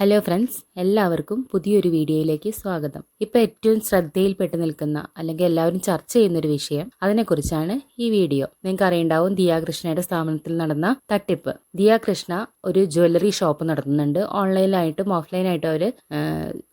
Hello friends എല്ലാവർക്കും പുതിയൊരു വീഡിയോയിലേക്ക് സ്വാഗതം. ഇപ്പൊ ഏറ്റവും ശ്രദ്ധയിൽപ്പെട്ട് നിൽക്കുന്ന അല്ലെങ്കിൽ എല്ലാവരും ചർച്ച ചെയ്യുന്ന ഒരു വിഷയം അതിനെക്കുറിച്ചാണ് ഈ വീഡിയോ. നിങ്ങൾക്ക് അറിയണ്ടാവും ദിയാകൃഷ്ണയുടെ സ്ഥാപനത്തിൽ നടന്ന തട്ടിപ്പ്. ദിയാകൃഷ്ണ ഒരു ജ്വല്ലറി ഷോപ്പ് നടത്തുന്നുണ്ട്. ഓൺലൈനായിട്ടും ഓഫ്ലൈനായിട്ടും അവർ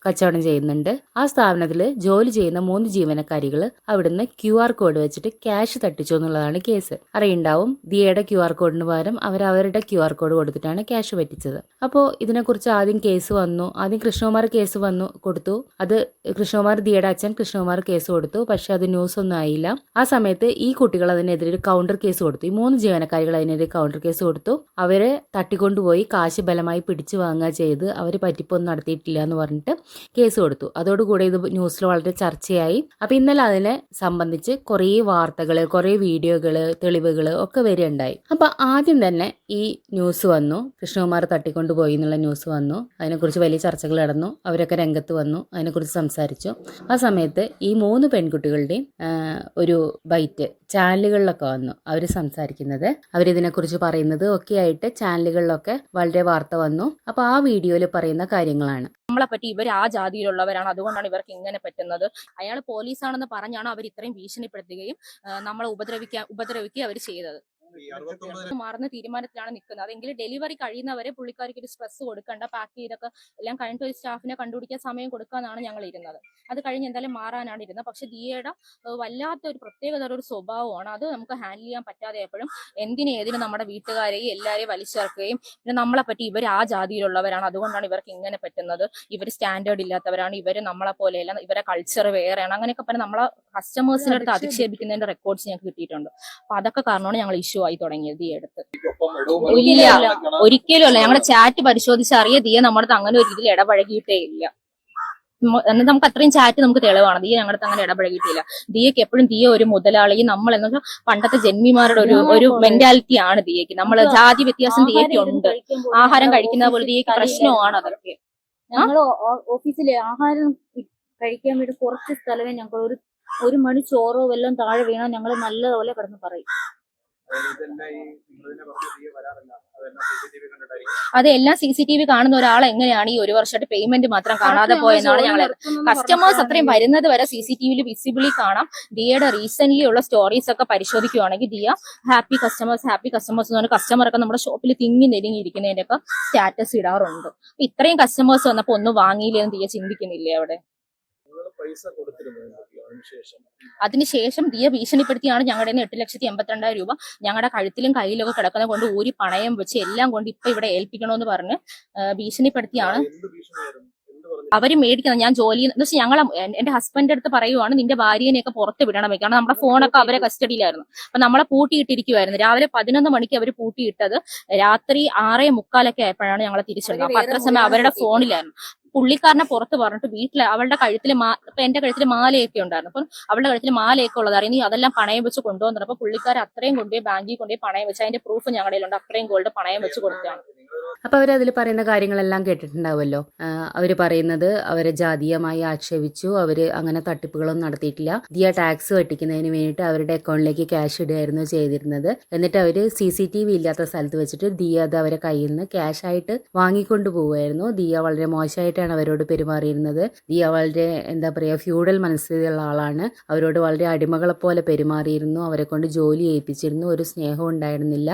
കച്ചവടം ചെയ്യുന്നുണ്ട്. ആ സ്ഥാപനത്തിൽ ജോലി ചെയ്യുന്ന മൂന്ന് ജീവനക്കാരികൾ അവിടുന്ന് ക്യു ആർ കോഡ് വെച്ചിട്ട് ക്യാഷ് തട്ടിച്ചു എന്നുള്ളതാണ് കേസ്. അറിയണ്ടാവും ദിയയുടെ ക്യു ആർ കോഡിന് പകരം അവർ അവരുടെ ക്യു ആർ കോഡ് കൊടുത്തിട്ടാണ് ക്യാഷ് പറ്റിച്ചത്. അപ്പോൾ ഇതിനെക്കുറിച്ച് ആദ്യം കേസ് വന്നു. ആദ്യം കൃഷ്ണകുമാർ കേസ് വന്നു കൊടുത്തു. അത് കൃഷ്ണകുമാർ ദിയുടെ അച്ഛൻ കൃഷ്ണകുമാർ കേസ് കൊടുത്തു. പക്ഷെ അത് ന്യൂസ് ഒന്നും ആയില്ല. ആ സമയത്ത് ഈ കുട്ടികൾ അതിനെതിരെ ഒരു കൗണ്ടർ കേസ് കൊടുത്തു. ഈ മൂന്ന് ജീവനക്കാരികൾ അതിനെതിരെ കൗണ്ടർ കേസ് കൊടുത്തു. അവരെ തട്ടിക്കൊണ്ടുപോയി കാശ് ബലമായി പിടിച്ചു വാങ്ങുക ചെയ്ത് അവർ പറ്റിപ്പൊന്നും നടത്തിയിട്ടില്ല എന്ന് പറഞ്ഞിട്ട് കേസ് കൊടുത്തു. അതോടുകൂടി ഇത് ന്യൂസിൽ വളരെ ചർച്ചയായി. അപ്പൊ ഇന്നലെ അതിനെ സംബന്ധിച്ച് കുറേ വാർത്തകൾ കുറേ വീഡിയോകൾ തെളിവുകൾ ഒക്കെ വരികയുണ്ടായി. അപ്പൊ ആദ്യം തന്നെ ഈ ന്യൂസ് വന്നു. കൃഷ്ണകുമാർ തട്ടിക്കൊണ്ടുപോയി എന്നുള്ള ന്യൂസ് വന്നു. അതിനെക്കുറിച്ച് വലിയ ചർച്ചകൾ നടന്നു അവരൊക്കെ രംഗത്ത് വന്നു അതിനെക്കുറിച്ച് സംസാരിച്ചു. ആ സമയത്ത് ഈ മൂന്ന് പെൺകുട്ടികളുടെയും ഒരു ബൈറ്റ് ചാനലുകളിലൊക്കെ വന്നു. അവർ സംസാരിക്കുന്നത് അവരിതിനെക്കുറിച്ച് പറയുന്നത് ഒക്കെ ആയിട്ട് ചാനലുകളിലൊക്കെ വളരെ വാർത്ത വന്നു. അപ്പോൾ ആ വീഡിയോയിൽ പറയുന്ന കാര്യങ്ങളാണ്. നമ്മളെ പറ്റി ഇവർ ആ ജാതിയിലുള്ളവരാണ്. അതുകൊണ്ടാണ് ഇവർക്ക് ഇങ്ങനെ പറ്റുന്നത്. അയാൾ പോലീസാണെന്ന് പറഞ്ഞാണ് അവർ ഇത്രയും ഭീഷണിപ്പെടുത്തുകയും നമ്മളെ ഉപദ്രവിക്കാൻ ഉപദ്രവിക്കുകയും അവർ ചെയ്തത്. മാറുന്ന തീരുമാനത്തിലാണ് നിൽക്കുന്നത്. അതെങ്കിൽ ഡെലിവറി കഴിയുന്നവരെ പുള്ളിക്കാർക്ക് ഒരു സ്ട്രെസ് കൊടുക്കണ്ട പാക്ക് ചെയ്തൊക്കെ എല്ലാം കഴിഞ്ഞിട്ട് ഒരു സ്റ്റാഫിനെ കണ്ടുപിടിക്കാൻ സമയം കൊടുക്കാന്നാണ് ഞങ്ങൾ ഇരുന്നത് അത് കഴിഞ്ഞ് എന്തായാലും മാറാനാണ് ഇരുന്നത്. പക്ഷെ ദിയയുടെ വല്ലാത്തൊരു വല്ലാത്ത ഒരു പ്രത്യേകത ഒരു സ്വഭാവമാണ്. അത് നമുക്ക് ഹാൻഡിൽ ചെയ്യാൻ പറ്റാതെ എപ്പോഴും എന്തിനും ഏതിനും നമ്മുടെ വീട്ടുകാരെയും എല്ലാവരെയും വലിച്ചേർക്കുകയും പിന്നെ നമ്മളെ പറ്റി ഇവർ ആ ജാതിയിലുള്ളവരാണ്. അതുകൊണ്ടാണ് ഇവർക്ക് ഇങ്ങനെ പറ്റുന്നത്. ഇവർ സ്റ്റാൻഡേർഡ് ഇല്ലാത്തവരാണ്. ഇവർ നമ്മളെ പോലെയല്ല. ഇവരെ കൾച്ചർ വേറെയാണ്. അങ്ങനെയൊക്കെ പറഞ്ഞ് നമ്മളെ കസ്റ്റമേഴ്സിന്റെ അടുത്ത് അധിക്ഷേപിക്കുന്നതിന്റെ റെക്കോർഡ്സ് ഞങ്ങൾക്ക് കിട്ടിയിട്ടുണ്ട്. അപ്പൊ അതൊക്കെ കാരണമാണ് ഞങ്ങൾ ഇഷ്യൂ ആയി തുടങ്ങിയത് ഈ അടുത്ത്. ഇല്ല ഒരിക്കലും അല്ല. ഞങ്ങളുടെ ചാറ്റ് പരിശോധിച്ച് അറിയ ദിയ നമ്മുടെ അങ്ങനെ ഒരു രീതിയിൽ ഇടപഴകിയിട്ടേ ഇല്ല. എന്നിട്ട് നമുക്ക് അത്രയും ചാറ്റ് നമുക്ക് തെളിവാണ്. ദീയ ഞങ്ങളുടെ അങ്ങനെ ഇടപഴകിയിട്ടില്ല. ദിയക്ക് എപ്പോഴും ദിയ ഒരു മുതലാളി നമ്മൾ എന്ന് വെച്ചാൽ പണ്ടത്തെ ജന്മിമാരുടെ ഒരു ഒരു മെന്റാലിറ്റി ആണ് ദിയക്ക്. നമ്മൾ ജാതി വ്യത്യാസം ദിയക്ക് ഉണ്ട്. ആഹാരം കഴിക്കുന്ന പോലെ ദിയക്ക് പ്രശ്നമാണ് അതൊക്കെ. ഞങ്ങൾ ഓഫീസിലെ ആഹാരം കഴിക്കാൻ വേണ്ടി കുറച്ച് സ്ഥലമേ ഞങ്ങൾ ഒരു ഒരു മണി ചോറോ വല്ലതും താഴെ വീണോ ഞങ്ങൾ നല്ലതുപോലെ കിടന്ന് പറയും. അത് എല്ലാം സി സി ടി വി കാണുന്ന ഒരാൾ എങ്ങനെയാണ് ഈ ഒരു വർഷമായിട്ട് പേയ്മെന്റ് മാത്രം കാണാതെ പോയെന്നാണ് ഞങ്ങൾ കസ്റ്റമേഴ്സ് അത്രയും വരുന്നത് വരെ സി സി ടി വിയിൽ വിസിബിളി കാണാം. ദിയയുടെ റീസെന്റ് ഉള്ള സ്റ്റോറീസ് ഒക്കെ പരിശോധിക്കുകയാണെങ്കിൽ the happy customers happy customers എന്ന് പറഞ്ഞാൽ കസ്റ്റമർ ഒക്കെ നമ്മുടെ ഷോപ്പിൽ തിങ്ങി നെരുങ്ങി ഇരിക്കുന്നതിന്റെ ഒക്കെ സ്റ്റാറ്റസ് ഇടാറുണ്ട്. ഇത്രയും കസ്റ്റമേഴ്സ് വന്നപ്പോ ഒന്നും വാങ്ങിയില്ലെന്ന് ദിയ ചിന്തിക്കുന്നില്ലേ അവിടെ? പൈസ കൊടുത്തിരുന്നു? അതിനുശേഷം. ദിയ ഭീഷണിപ്പെടുത്തിയാണ് ഞങ്ങളുടെ എട്ട് ലക്ഷത്തി എൺപത്തിരണ്ടായിരം രൂപ. ഞങ്ങളുടെ കഴുത്തിലും കയ്യിലൊക്കെ കിടക്കുന്ന കൊണ്ട് ഊരി പണയം വെച്ച് എല്ലാം കൊണ്ട് ഇപ്പൊ ഇവിടെ ഏൽപ്പിക്കണമെന്ന് പറഞ്ഞ് ഭീഷണിപ്പെടുത്തിയാണ്. അവർ മേടിക്കണം. ഞാൻ ജോലി എന്ന് വെച്ചാൽ ഞങ്ങൾ എന്റെ ഹസ്ബൻഡ് അടുത്ത് പറയുവാണ് നിന്റെ ഭാര്യനെയൊക്കെ പുറത്ത് വിടണം. കാരണം നമ്മുടെ ഫോണൊക്കെ അവരെ കസ്റ്റഡിയിലായിരുന്നു. അപ്പൊ നമ്മളെ പൂട്ടിയിട്ടിരിക്കുവായിരുന്നു. രാവിലെ പതിനൊന്ന് മണിക്ക് അവർ പൂട്ടിയിട്ടത് രാത്രി ആറേ മുക്കാലൊക്കെ ആയപ്പോഴാണ് ഞങ്ങളെ തിരിച്ചെടുത്തത്. അപ്പൊ അത്ര സമയം അവരുടെ ഫോണിലായിരുന്നു പുള്ളിക്കാരനെ പുറത്ത് പറഞ്ഞിട്ട് വീട്ടിൽ അവളുടെ കഴുത്തിൽ മാ ഇപ്പൊ എന്റെ കഴുത്തിൽ മാലയൊക്കെ ഉണ്ടായിരുന്നു. അപ്പം അവളുടെ കഴുത്തിൽ മാലയൊക്കെ ഉള്ളതായിരുന്നു നീ അതെല്ലാം പണയം വെച്ച് കൊണ്ടുവന്നിട്ട് അപ്പൊ പുള്ളിക്കാരൻ അത്രയും കൊണ്ടുപോയി ബാങ്കിൽ കൊണ്ടുപോയി പണയം വെച്ച് അതിന്റെ പ്രൂഫ് ഞങ്ങളുടെ ഉണ്ട് അത്രയും ഗോൾഡ് പണയം വെച്ച് കൊടുത്തതാണ് അപ്പൊ അവർ അതിൽ പറയുന്ന കാര്യങ്ങളെല്ലാം കേട്ടിട്ടുണ്ടാവുമല്ലോ. അവർ പറയുന്നത് അവരെ ജാതീയമായി ആക്ഷേപിച്ചു അവർ അങ്ങനെ തട്ടിപ്പുകളൊന്നും നടത്തിയിട്ടില്ല. ദിയ ടാക്സ് വെട്ടിക്കുന്നതിന് വേണ്ടിയിട്ട് അവരുടെ അക്കൗണ്ടിലേക്ക് ക്യാഷ് ഇടുകയായിരുന്നു ചെയ്തിരുന്നത്. എന്നിട്ട് അവർ സി സി ടി വി ഇല്ലാത്ത സ്ഥലത്ത് വെച്ചിട്ട് ദിയ അത് അവരെ കയ്യിൽ നിന്ന് ക്യാഷ് ആയിട്ട് വാങ്ങിക്കൊണ്ട് പോവുമായിരുന്നു. ദിയ വളരെ മോശമായിട്ടാണ് അവരോട് പെരുമാറിയിരുന്നത്. ദിയ വളരെ എന്താ പറയുക ഫ്യൂഡൽ മനസ്സിലുള്ള ആളാണ്. അവരോട് വളരെ അടിമകളെ പോലെ പെരുമാറിയിരുന്നു. അവരെ കൊണ്ട് ജോലി ചെയ്യിപ്പിച്ചിരുന്നു ഒരു സ്നേഹം ഉണ്ടായിരുന്നില്ല.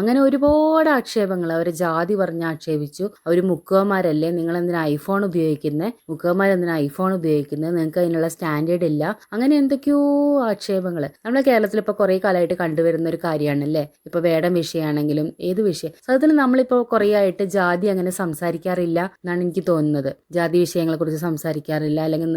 അങ്ങനെ ഒരുപാട് ആക്ഷേപങ്ങൾ. അവരെ ജാതി പറഞ്ഞ് ആക്ഷേപിച്ചു. അവർ മുക്കുവന്മാരല്ലേ? നിങ്ങൾ എന്തിനാ ഐഫോൺ ഉപയോഗിക്കുന്നത് മുക്കുവന്മാർ എന്തിനാ ഐഫോൺ ഉപയോഗിക്കുന്നത് നിങ്ങൾക്ക് അതിനുള്ള സ്റ്റാൻഡേർഡ് ഇല്ല. അങ്ങനെ എന്തൊക്കെയോ ആക്ഷേപങ്ങൾ നമ്മുടെ കേരളത്തിൽ ഇപ്പോൾ കുറേ കാലമായിട്ട് കണ്ടുവരുന്ന ഒരു കാര്യമാണല്ലേ ഇപ്പോൾ വേടം വിഷയമാണെങ്കിലും ഏത് വിഷയം? സത്യത്തിൽ നമ്മളിപ്പോൾ കുറേ ആയിട്ട് ജാതി അങ്ങനെ സംസാരിക്കാറില്ല എന്നാണ് എനിക്ക് തോന്നുന്നത്. ജാതി വിഷയങ്ങളെ കുറിച്ച് സംസാരിക്കാറില്ല. അല്ലെങ്കിൽ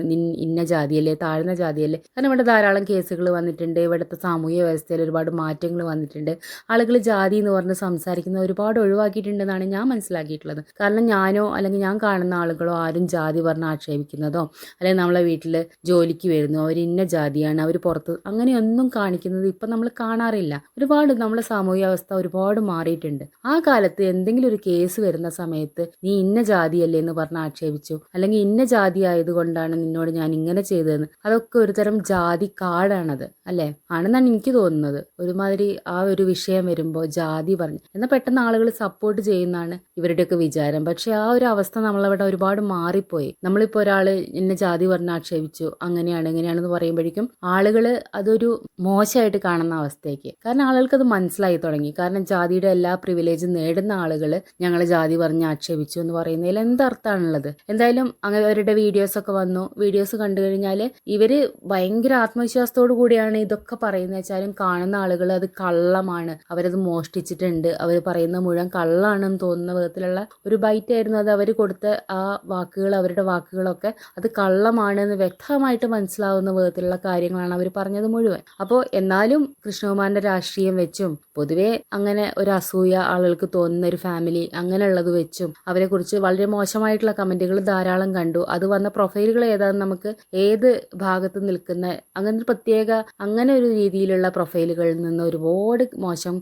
ഇന്ന ജാതിയല്ലേ? താഴ്ന്ന ജാതിയല്ലേ? കാരണം ഇവിടെ ധാരാളം കേസുകൾ വന്നിട്ടുണ്ട്. ഇവിടുത്തെ സാമൂഹ്യ വ്യവസ്ഥയിൽ ഒരുപാട് മാറ്റങ്ങൾ വന്നിട്ടുണ്ട്. ആളുകൾ ജാതി എന്ന് പറഞ്ഞ് സംസാരിക്കുന്ന ഒരുപാട് ഒഴിവാക്കിയിട്ടുണ്ടെന്നാണ് ഞാൻ മനസ്സിലാക്കിയിട്ടുള്ളത്. കാരണം ഞാനോ അല്ലെങ്കിൽ ഞാൻ കാണുന്ന ആളുകളോ ആരും ജാതി പറഞ്ഞ് ആക്ഷേപിക്കുന്നതോ അല്ലെങ്കിൽ നമ്മളെ വീട്ടിൽ ജോലിക്ക് വരുന്നു അവർ ഇന്ന ജാതിയാണ് അവർ പുറത്ത് അങ്ങനെയൊന്നും കാണിക്കുന്നത് ഇപ്പം നമ്മൾ കാണാറില്ല. ഒരുപാട് നമ്മുടെ സാമൂഹ്യ അവസ്ഥ ഒരുപാട് മാറിയിട്ടുണ്ട്. ആ കാലത്ത് എന്തെങ്കിലും ഒരു കേസ് വരുന്ന സമയത്ത് നീ ഇന്ന ജാതിയല്ലേ എന്ന് പറഞ്ഞ് ആക്ഷേപിച്ചു അല്ലെങ്കിൽ ഇന്ന ജാതി ആയതുകൊണ്ടാണ് നിന്നോട് ഞാൻ ഇങ്ങനെ ചെയ്തതെന്ന്. അതൊക്കെ ഒരുതരം ജാതി കാടാണത് അല്ലേ? ആണെന്നാണ് എനിക്ക് തോന്നുന്നത്. ഒരുമാതിരി ആ ഒരു വിഷയം വരുമ്പോൾ ജാതി പറഞ്ഞു എന്നാൽ പെട്ടെന്ന് ആളുകൾ സപ്പോർട്ട് ചെയ്യുന്നതാണ് എന്നാണ് ഇവരുടെയൊക്കെ വിചാരം. പക്ഷെ ആ ഒരു അവസ്ഥ നമ്മളവിടെ ഒരുപാട് മാറിപ്പോയി. നമ്മളിപ്പോൾ ഒരാൾ എന്നെ ജാതി പറഞ്ഞ് ആക്ഷേപിച്ചു അങ്ങനെയാണ് ഇങ്ങനെയാണെന്ന് പറയുമ്പോഴേക്കും ആളുകൾ അതൊരു മോശമായിട്ട് കാണുന്ന അവസ്ഥയ്ക്ക്. കാരണം ആളുകൾക്ക് അത് മനസ്സിലായി തുടങ്ങി. കാരണം ജാതിയുടെ എല്ലാ പ്രിവിലേജും നേടുന്ന ആളുകൾ ഞങ്ങളെ ജാതി പറഞ്ഞ് ആക്ഷേപിച്ചു എന്ന് പറയുന്നതിൽ എന്തർത്ഥമാണുള്ളത്? എന്തായാലും അങ്ങനെ അവരുടെ വീഡിയോസ് ഒക്കെ വന്നു. വീഡിയോസ് കണ്ടു കഴിഞ്ഞാൽ ഇവർ ഭയങ്കര ആത്മവിശ്വാസത്തോടു കൂടിയാണ് ഇതൊക്കെ പറയുന്നത്. വെച്ചാലും കാണുന്ന ആളുകൾ അത് കള്ളമാണ്. അവരത് മോഷ്ടിച്ചിട്ടുണ്ട്. അവർ പറയുന്ന മുഴുവൻ കള്ളാണെന്ന് തോന്നുന്ന വിധത്തിലുള്ള ഒരു ബൈറ്റ് ആയിരുന്നു അത് അവർ കൊടുത്ത ആ വാക്കുകൾ അവരുടെ വാക്കുകളൊക്കെ. അത് കള്ളമാണ് എന്ന് വ്യക്തമായിട്ട് മനസ്സിലാവുന്ന വിധത്തിലുള്ള കാര്യങ്ങളാണ് അവർ പറഞ്ഞത് മുഴുവൻ. അപ്പോൾ എന്നാലും കൃഷ്ണകുമാറിന്റെ രാഷ്ട്രീയം വെച്ചും പൊതുവേ അങ്ങനെ ഒരു അസൂയ ആളുകൾക്ക് തോന്നുന്ന ഒരു ഫാമിലി അങ്ങനെയുള്ളത് വെച്ചും അവരെ കുറിച്ച് വളരെ മോശമായിട്ടുള്ള കമന്റുകൾ ധാരാളം കണ്ടു. അത് വന്ന പ്രൊഫൈലുകൾ ഏതാണ് നമുക്ക് ഏത് ഭാഗത്ത് നിൽക്കുന്ന അങ്ങനെ ഒരു പ്രത്യേക അങ്ങനെ ഒരു രീതിയിലുള്ള പ്രൊഫൈലുകളിൽ നിന്ന് ഒരുപാട് മോശം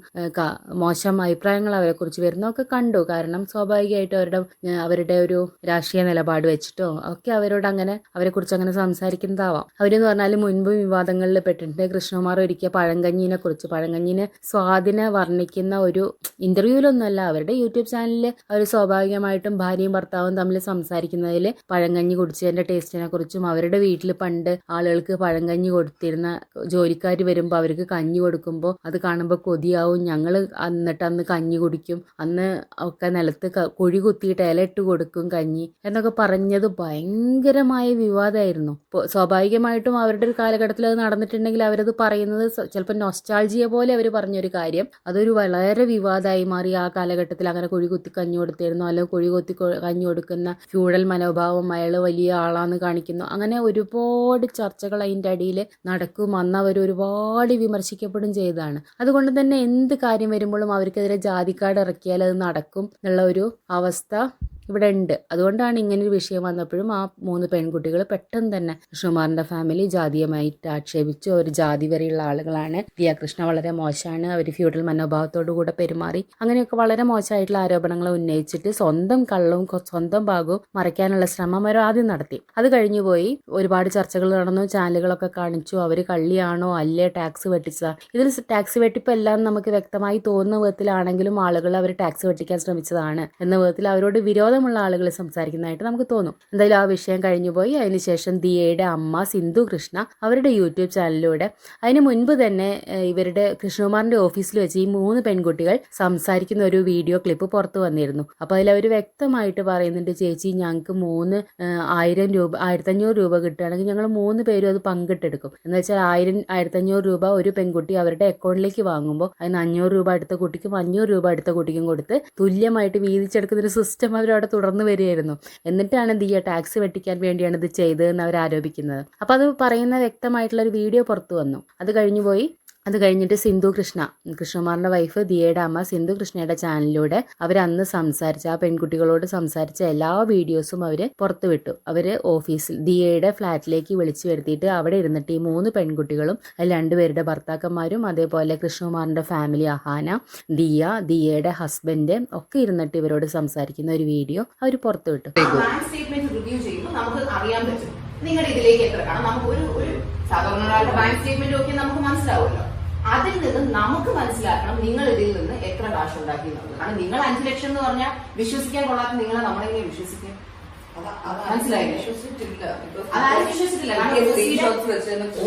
മോശം അഭിപ്രായങ്ങൾ അവരെ കുറിച്ച് വരുന്നതൊക്കെ കണ്ടു. കാരണം സ്വാഭാവികമായിട്ടും അവരുടെ അവരുടെ ഒരു രാഷ്ട്രീയ നിലപാട് വെച്ചിട്ടോ ഒക്കെ അവരോട് അങ്ങനെ അവരെ കുറിച്ച് അങ്ങനെ സംസാരിക്കുന്നതാവാം. അവരെന്ന് പറഞ്ഞാൽ മുൻപ് വിവാദങ്ങളിൽ പെട്ടിട്ടുണ്ട്. കൃഷ്ണകുമാർ ഒരിക്കൽ പഴങ്കഞ്ഞിനെ കുറിച്ച്. പഴങ്കഞ്ഞിനെ സ്വാധീന വർണിക്കുന്ന ഒരു ഇന്റർവ്യൂലൊന്നുമല്ല. അവരുടെ യൂട്യൂബ് ചാനലിൽ അവർ സ്വാഭാവികമായിട്ടും ഭാര്യയും ഭർത്താവും തമ്മിൽ സംസാരിക്കുന്നതിൽ പഴങ്കഞ്ഞി കുടിച്ചതിന്റെ ടേസ്റ്റിനെ കുറിച്ചും അവരുടെ വീട്ടിൽ പണ്ട് ആളുകൾക്ക് പഴങ്കഞ്ഞി കൊടുത്തിരുന്ന ജോലിക്കാർ വരുമ്പോൾ അവർക്ക് കഞ്ഞി കൊടുക്കുമ്പോൾ അത് കാണുമ്പോൾ കൊതിയാവും. ഞങ്ങൾ എന്നിട്ട് അന്ന് കഞ്ഞി കുടിക്കും. അന്ന് ഒക്കെ നിലത്ത് കുഴി കുത്തിയിട്ട് ഇലയിട്ട് കൊടുക്കും കഞ്ഞി എന്നൊക്കെ പറഞ്ഞത് ഭയങ്കരമായ വിവാദമായിരുന്നു സ്വാഭാവികമായിട്ടും അവരുടെ ഒരു കാലഘട്ടത്തിൽ അത് നടന്നിട്ടുണ്ടെങ്കിൽ അവരത് പറയുന്നത് ചിലപ്പോൾ നൊസ്റ്റാൾജിയ പോലെ അവർ പറഞ്ഞൊരു കാര്യം. അതൊരു വളരെ വിവാദമായി മാറി ആ കാലഘട്ടത്തിൽ അങ്ങനെ കുഴി കുത്തി കഞ്ഞി കൊടുത്തിരുന്നു. അല്ലെങ്കിൽ കുഴി കുത്തി കഞ്ഞി കൊടുക്കുന്ന ഫ്യൂഡൽ മനോഭാവം അയാൾ വലിയ ആളാന്ന് കാണിക്കുന്നു. അങ്ങനെ ഒരുപാട് ചർച്ചകൾ അതിന്റെ അടിയിൽ നടക്കും. അന്ന് അവർ ഒരുപാട് വിമർശിക്കപ്പെടും ചെയ്തതാണ്. അതുകൊണ്ട് തന്നെ എന്ത് കാര്യം വരുമ്പോഴും അവർക്കെതിരെ ജാതിക്കാട് ഇറക്കിയാൽ അത് നടക്കും. എന്നുള്ള ഒരു അവസ്ഥ ഇവിടെ ഉണ്ട് അതുകൊണ്ടാണ് ഇങ്ങനെ ഒരു വിഷയം വന്നപ്പോഴും ആ മൂന്ന് പെൺകുട്ടികൾ പെട്ടെന്ന് തന്നെ കൃഷ്ണകുമാറിന്റെ ഫാമിലി ജാതീയമായിട്ട് ആക്ഷേപിച്ചു അവർ ജാതി വരെയുള്ള ആളുകളാണ്. ദിയ കൃഷ്ണ വളരെ മോശമാണ് അവർ ഫ്യൂഡൽ മനോഭാവത്തോടു കൂടെ പെരുമാറി. അങ്ങനെയൊക്കെ വളരെ മോശമായിട്ടുള്ള ആരോപണങ്ങൾ ഉന്നയിച്ചിട്ട് സ്വന്തം കള്ളവും സ്വന്തം ഭാഗവും മറയ്ക്കാനുള്ള ശ്രമം അവർ ആദ്യം നടത്തി. അത് കഴിഞ്ഞു പോയി. ഒരുപാട് ചർച്ചകൾ നടന്നു. ചാനലുകളൊക്കെ കാണിച്ചു. അവർ കള്ളിയാണോ അല്ലേ ടാക്സ് വെട്ടിച്ചതാ? ഇതിൽ ടാക്സ് വെട്ടിപ്പ് എല്ലാം നമുക്ക് വ്യക്തമായി തോന്നുന്ന വിധത്തിലാണെങ്കിലും ആളുകൾ അവർ ടാക്സ് വെട്ടിക്കാൻ ശ്രമിച്ചതാണ്. എന്ന വിധത്തിൽ അവരോട് വിരോധമുള്ള ആളുകൾ സംസാരിക്കുന്നതായിട്ട് നമുക്ക് തോന്നും. എന്തായാലും ആ വിഷയം കഴിഞ്ഞുപോയി അതിനുശേഷം ദിയയുടെ അമ്മ സിന്ധു കൃഷ്ണ അവരുടെ യൂട്യൂബ് ചാനലിലൂടെ അതിന് മുൻപ് തന്നെ ഇവരുടെ കൃഷ്ണകുമാറിന്റെ ഓഫീസിൽ വെച്ച് ഈ മൂന്ന് പെൺകുട്ടികൾ സംസാരിക്കുന്ന ഒരു വീഡിയോ ക്ലിപ്പ് പുറത്തു വന്നിരുന്നു. അപ്പോൾ അതിൽ അവർ വ്യക്തമായിട്ട് പറയുന്നുണ്ട് ചേച്ചി ഞങ്ങൾക്ക് മൂന്ന് ആയിരം രൂപ ആയിരത്തഞ്ഞൂറ് രൂപ കിട്ടുകയാണെങ്കിൽ ഞങ്ങൾ മൂന്ന് പേരും അത് പങ്കിട്ടെടുക്കും. എന്ന് വെച്ചാൽ ആയിരം ആയിരത്തഞ്ഞൂറ് രൂപ ഒരു പെൺകുട്ടി അവരുടെ അക്കൗണ്ടിലേക്ക് വാങ്ങുമ്പോൾ അതിന് അഞ്ഞൂറ് രൂപ അടുത്ത കുട്ടിക്കും അഞ്ഞൂറ് രൂപ അടുത്ത കുട്ടിക്കും കൊടുത്ത് തുല്യമായിട്ട് വീതിച്ചെടുക്കുന്ന ഒരു സിസ്റ്റം അവരവിടെ തുടർന്ന് വരികയായിരുന്നു. എന്നിട്ടാണ് ദിയ ടാക്സി വെട്ടിക്കാൻ വേണ്ടിയാണ് ഇത് ചെയ്തതെന്ന് അവർ ആരോപിക്കുന്നത് അപ്പോൾ അത് പറയുന്ന വ്യക്തമായിട്ടുള്ള ഒരു വീഡിയോ പുറത്തു വന്നു. അത് കഴിഞ്ഞു പോയി. അത് കഴിഞ്ഞിട്ട് സിന്ധു കൃഷ്ണ കൃഷ്ണകുമാറിന്റെ വൈഫ് ദിയയുടെ അമ്മ സിന്ധു കൃഷ്ണയുടെ ചാനലിലൂടെ അവർ അന്ന് സംസാരിച്ച ആ പെൺകുട്ടികളോട് സംസാരിച്ച എല്ലാ വീഡിയോസും അവർ പുറത്തുവിട്ടു അവർ ഓഫീസിൽ ദിയയുടെ ഫ്ലാറ്റിലേക്ക് വിളിച്ചു വരുത്തിയിട്ട് അവിടെ ഇരുന്നിട്ട് ഈ മൂന്ന് പെൺകുട്ടികളും രണ്ടുപേരുടെ ഭർത്താക്കന്മാരും അതേപോലെ കൃഷ്ണകുമാറിന്റെ ഫാമിലി അഹാന ദിയ ദിയയുടെ ഹസ്ബൻഡ് ഒക്കെ ഇരുന്നിട്ട് ഇവരോട് സംസാരിക്കുന്ന ഒരു വീഡിയോ അവർ പുറത്തുവിട്ടു നിങ്ങളുടെ ഇതിലേക്ക് എത്ര? കാരണം നമുക്ക് ഒരു ഒരു സാധാരണ ഒരാളുടെ ബാങ്ക് സ്റ്റേറ്റ്മെന്റ് ഒക്കെ നമുക്ക് മനസ്സിലാവുമല്ലോ. അതിൽ നിന്ന് നമുക്ക് മനസ്സിലാക്കണം നിങ്ങൾ ഇതിൽ നിന്ന് എത്ര കാശ് ഉണ്ടാക്കി എന്നുള്ളത്. കാരണം നിങ്ങൾ അഞ്ചു ലക്ഷം എന്ന് പറഞ്ഞാൽ വിശ്വസിക്കാൻ കൊള്ളാത്ത നിങ്ങളെ നമ്മളെങ്ങനെ വിശ്വസിക്കും? മനസ്സിലായില്ലേ? അതായത് വിശ്വസിച്ചില്ല കാരണം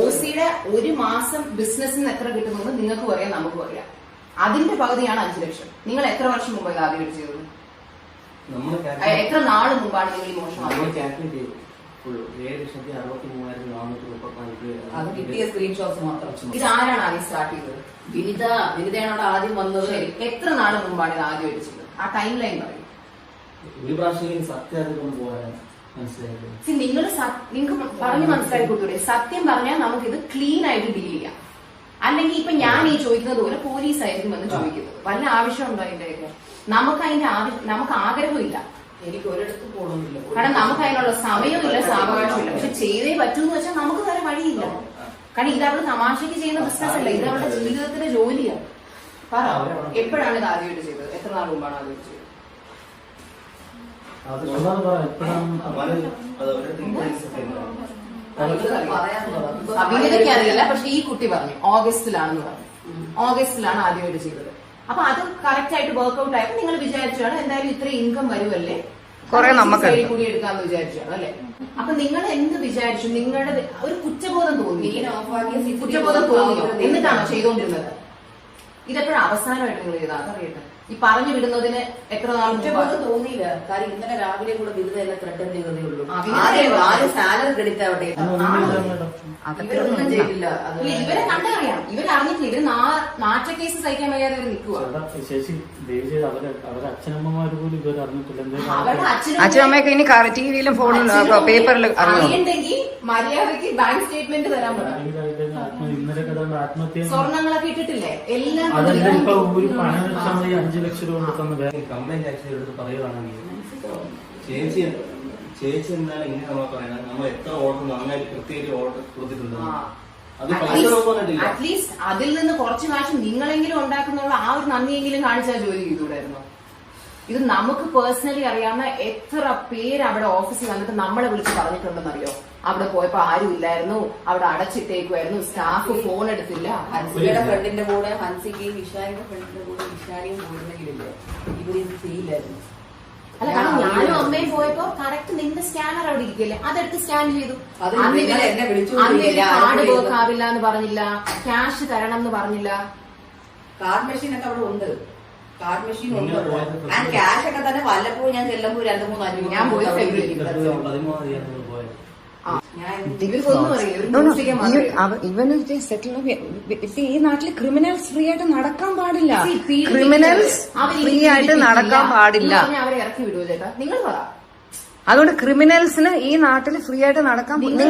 ഓസിയുടെ ഒരു മാസം ബിസിനസ്സിന് എത്ര കിട്ടുമെന്ന് നിങ്ങൾക്ക് പറയാം നമുക്ക് പറയാം. അതിന്റെ പകുതിയാണ് അഞ്ചു ലക്ഷം. നിങ്ങൾ എത്ര വർഷം മുമ്പ് ഇത് ആദ്യം ചെയ്തത് എത്ര നാൾ മുമ്പാണ് നിങ്ങൾ ഈ മോഷണം ചെയ്തു ഏഴ് ലക്ഷത്തി അറുപത്തി മൂവായിരത്തി നാനൂറ്റി മുപ്പത്തിനാല് അത് കിട്ടിയ സ്ക്രീൻഷോട്ട്സ് മാത്രം ഇതാരാണ് ആദ്യം സ്റ്റാർട്ട് ചെയ്തത്? വിനിത വിനിതയാണ് അവിടെ ആദ്യം വന്നത്. എത്ര നാൾ മുമ്പാണ് ഇത് ആദ്യം അടിച്ചത്? ആ ടൈം ലൈൻ പറയും. ഒരു പ്രാവശ്യം സത്യം അറിഞ്ഞുകൊണ്ട് പോകാൻ മനസ്സിലായത്. നിങ്ങൾ നിങ്ങൾക്ക് പറഞ്ഞു മനസ്സിലാക്കി കൊടുത്തൂടെ സത്യം പറഞ്ഞാൽ നമുക്കിത് ക്ലീൻ ആയിട്ട് ഡീൽ ചെയ്യാം. അല്ലെങ്കിൽ ഇപ്പൊ ഞാൻ ഈ ചോദിക്കുന്നത് പോലെ പോലീസ് ആയിരിക്കും എന്ന് ചോദിക്കുന്നത്. വല്ല ആവശ്യം ഉണ്ടോ അതിന്റെയൊക്കെ നമുക്ക് അതിന്റെ ആവശ്യം നമുക്ക് ആഗ്രഹമില്ല. എനിക്ക് ഒരിടത്ത് പോകണമെന്നില്ല കാരണം നമുക്ക് അതിനുള്ള സമയമില്ല സാവകാശമില്ല പക്ഷെ ചെയ്തേ പറ്റൂന്ന് വെച്ചാൽ നമുക്ക് വേറെ വഴിയില്ല കാരണം ഇത് അവിടെ തമാശക്ക് ചെയ്യുന്ന ബിസിനസ് അല്ല. ഇത് അവരുടെ ജീവിതത്തിന്റെ ജോലിയാണ് പറ എപ്പോഴാണ് ഇത് ആദ്യമായിട്ട് ചെയ്തത്? എത്ര നാൾ മുമ്പാണ് ആദ്യമായിട്ട് ചെയ്തത്? അഭിനേതയ്ക്ക് അറിയില്ല പക്ഷെ ഈ കുട്ടി പറഞ്ഞു ഓഗസ്റ്റിലാണെന്ന് പറഞ്ഞു. ഓഗസ്റ്റിലാണ് ആദ്യമായിട്ട് ചെയ്തത്. അപ്പൊ അത് കറക്റ്റ് ആയിട്ട് വർക്ക്ഔട്ട് ആയപ്പോൾ നിങ്ങൾ വിചാരിച്ചാണ് എന്തായാലും ഇത്ര ഇൻകം വരുമല്ലേ കുറെ നമുക്ക് കൂടി എടുക്കാന്ന് വിചാരിച്ചാണ് അല്ലെ? അപ്പൊ നിങ്ങൾ എന്ത് വിചാരിച്ചു? നിങ്ങളുടെ ഒരു കുറ്റബോധം തോന്നി കുറ്റബോധം തോന്നിയോ? ഓഫാക്കിയത് എന്നിട്ടാണോ ചെയ്തുകൊണ്ടിരുന്നത് ഇതെപ്പോഴും അവസാനമായിട്ട് നിങ്ങൾ ചെയ്താൽ അതറിയട്ടെ. ഈ പറഞ്ഞു വിടുന്നതിന് എത്ര നാൾ? തോന്നിയില്ല. കാര്യം ഇന്നലെ രാവിലെ കൂടെ വിരുദ്ധ എല്ലാം ത്രട്ടൻ ചെയ്തതേ ഉള്ളൂ. ആ, പിന്നെ ആദ്യം ഇത്രയും ആദ്യം സാലറി ക്രെഡിറ്റ് ആവട്ടെ. ഇവരൊന്നും ചെയ്തില്ല. ഇവരെ കണ്ടറിയാം. ഇവരറിഞ്ഞിട്ടില്ല ഇവർ നാ- നാറ്റ കേസ് സഹിക്കാൻ വയ്യാതെ ഇവർ നിൽക്കുക അച്ഛനമ്മയൊക്കെ ഇനി ടിവിയിലും ഫോണിലും പേപ്പറിലും അറിയണ്ടെങ്കിൽ മര്യാദയ്ക്ക് ബാങ്ക് സ്റ്റേറ്റ്മെന്റ് തരാൻ പറ്റും ഇന്നലെ കഥാണ്ട് ആത്മഹത്യ സ്വർണങ്ങളൊക്കെ ഇട്ടിട്ടില്ലേ? എല്ലാം അതല്ല ഇപ്പൊ ഒരു പണം വെച്ചാൽ മതി അഞ്ചു ലക്ഷം രൂപ കൊടുത്തെന്ന് വേറെ കംപ്ലൈന്റ് ആക്ച്വലി എടുത്ത് പറയുകയാണെങ്കിൽ ചേച്ചി ചേച്ചി എന്താണ് ഇങ്ങനെ നമ്മൾ പറയുന്നത്? നമ്മൾ എത്ര ഓർഡർ നന്നായിട്ട് കൃത്യമായിട്ട് ഓർഡർ കൊടുത്തിട്ടുണ്ട്. അത് അറ്റ്ലീസ്റ്റ് അതിൽ നിന്ന് കുറച്ച് കാശ് നിങ്ങളെങ്കിലും ഉണ്ടാക്കുന്നുള്ള ആ ഒരു നന്ദിയെങ്കിലും കാണിച്ചാൽ ജോലി ചെയ്തുകൂടായിരുന്നു? ഇത് നമുക്ക് പേഴ്സണലി അറിയാവുന്ന എത്ര പേര് അവിടെ ഓഫീസിൽ വന്നിട്ട് നമ്മളെ വിളിച്ച് പറഞ്ഞിട്ടുണ്ടെന്നറിയോ? അവിടെ പോയപ്പോ ആരും ഇല്ലായിരുന്നു. അവിടെ അടച്ചിട്ടേക്കുമായിരുന്നു സ്റ്റാഫ് ഫോൺ എടുത്തില്ല. ഹൻസിയുടെ ഫ്രണ്ടിന്റെ കൂടെ ഹൻസിക്കും ഇഷാനിയുടെ ഫ്രണ്ടിന്റെ കൂടെ ഇഷാനിയും പോയിരുന്നെങ്കിലില്ലേ? ഇവർ ഇത് ചെയ്യില്ലായിരുന്നു അല്ല കാരണം ഞാനും അമ്മയും പോയപ്പോ കറക്റ്റ് നിന്റെ സ്കാനർ അവിടെ ഇരിക്കല്ലേ അതെടുത്ത് സ്കാൻ ചെയ്തു. കാർഡ് വർക്ക് ആവില്ല എന്ന് പറഞ്ഞില്ല ക്യാഷ് തരണം എന്ന് പറഞ്ഞില്ല. കാർഡ് മെഷീൻ ഒക്കെ അവിടെ ഉണ്ട്. കാർഡ് മെഷീൻ ഉണ്ട്. ഞാൻ ക്യാഷ് ഒക്കെ തന്നെ വല്ലപ്പോഴും ഞാൻ ചെല്ലുമ്പോൾ രണ്ടു മൂന്ന് അഞ്ഞൂറ് ഞാൻ പോയി ഇവന് സെറ്റിൽ ഈ നാട്ടിൽ ക്രിമിനൽസ് ഫ്രീ ആയിട്ട് നടക്കാൻ പാടില്ല. ക്രിമിനൽസ് ഫ്രീ ആയിട്ട് നടക്കാൻ പാടില്ല. അവരെ ഇറക്കി വിടുവോ ചേട്ടാ. നിങ്ങൾ പറ. അതുകൊണ്ട് ക്രിമിനൽസിന് ഈ നാട്ടിൽ ഫ്രീ ആയിട്ട് നടക്കാൻ നിങ്ങൾ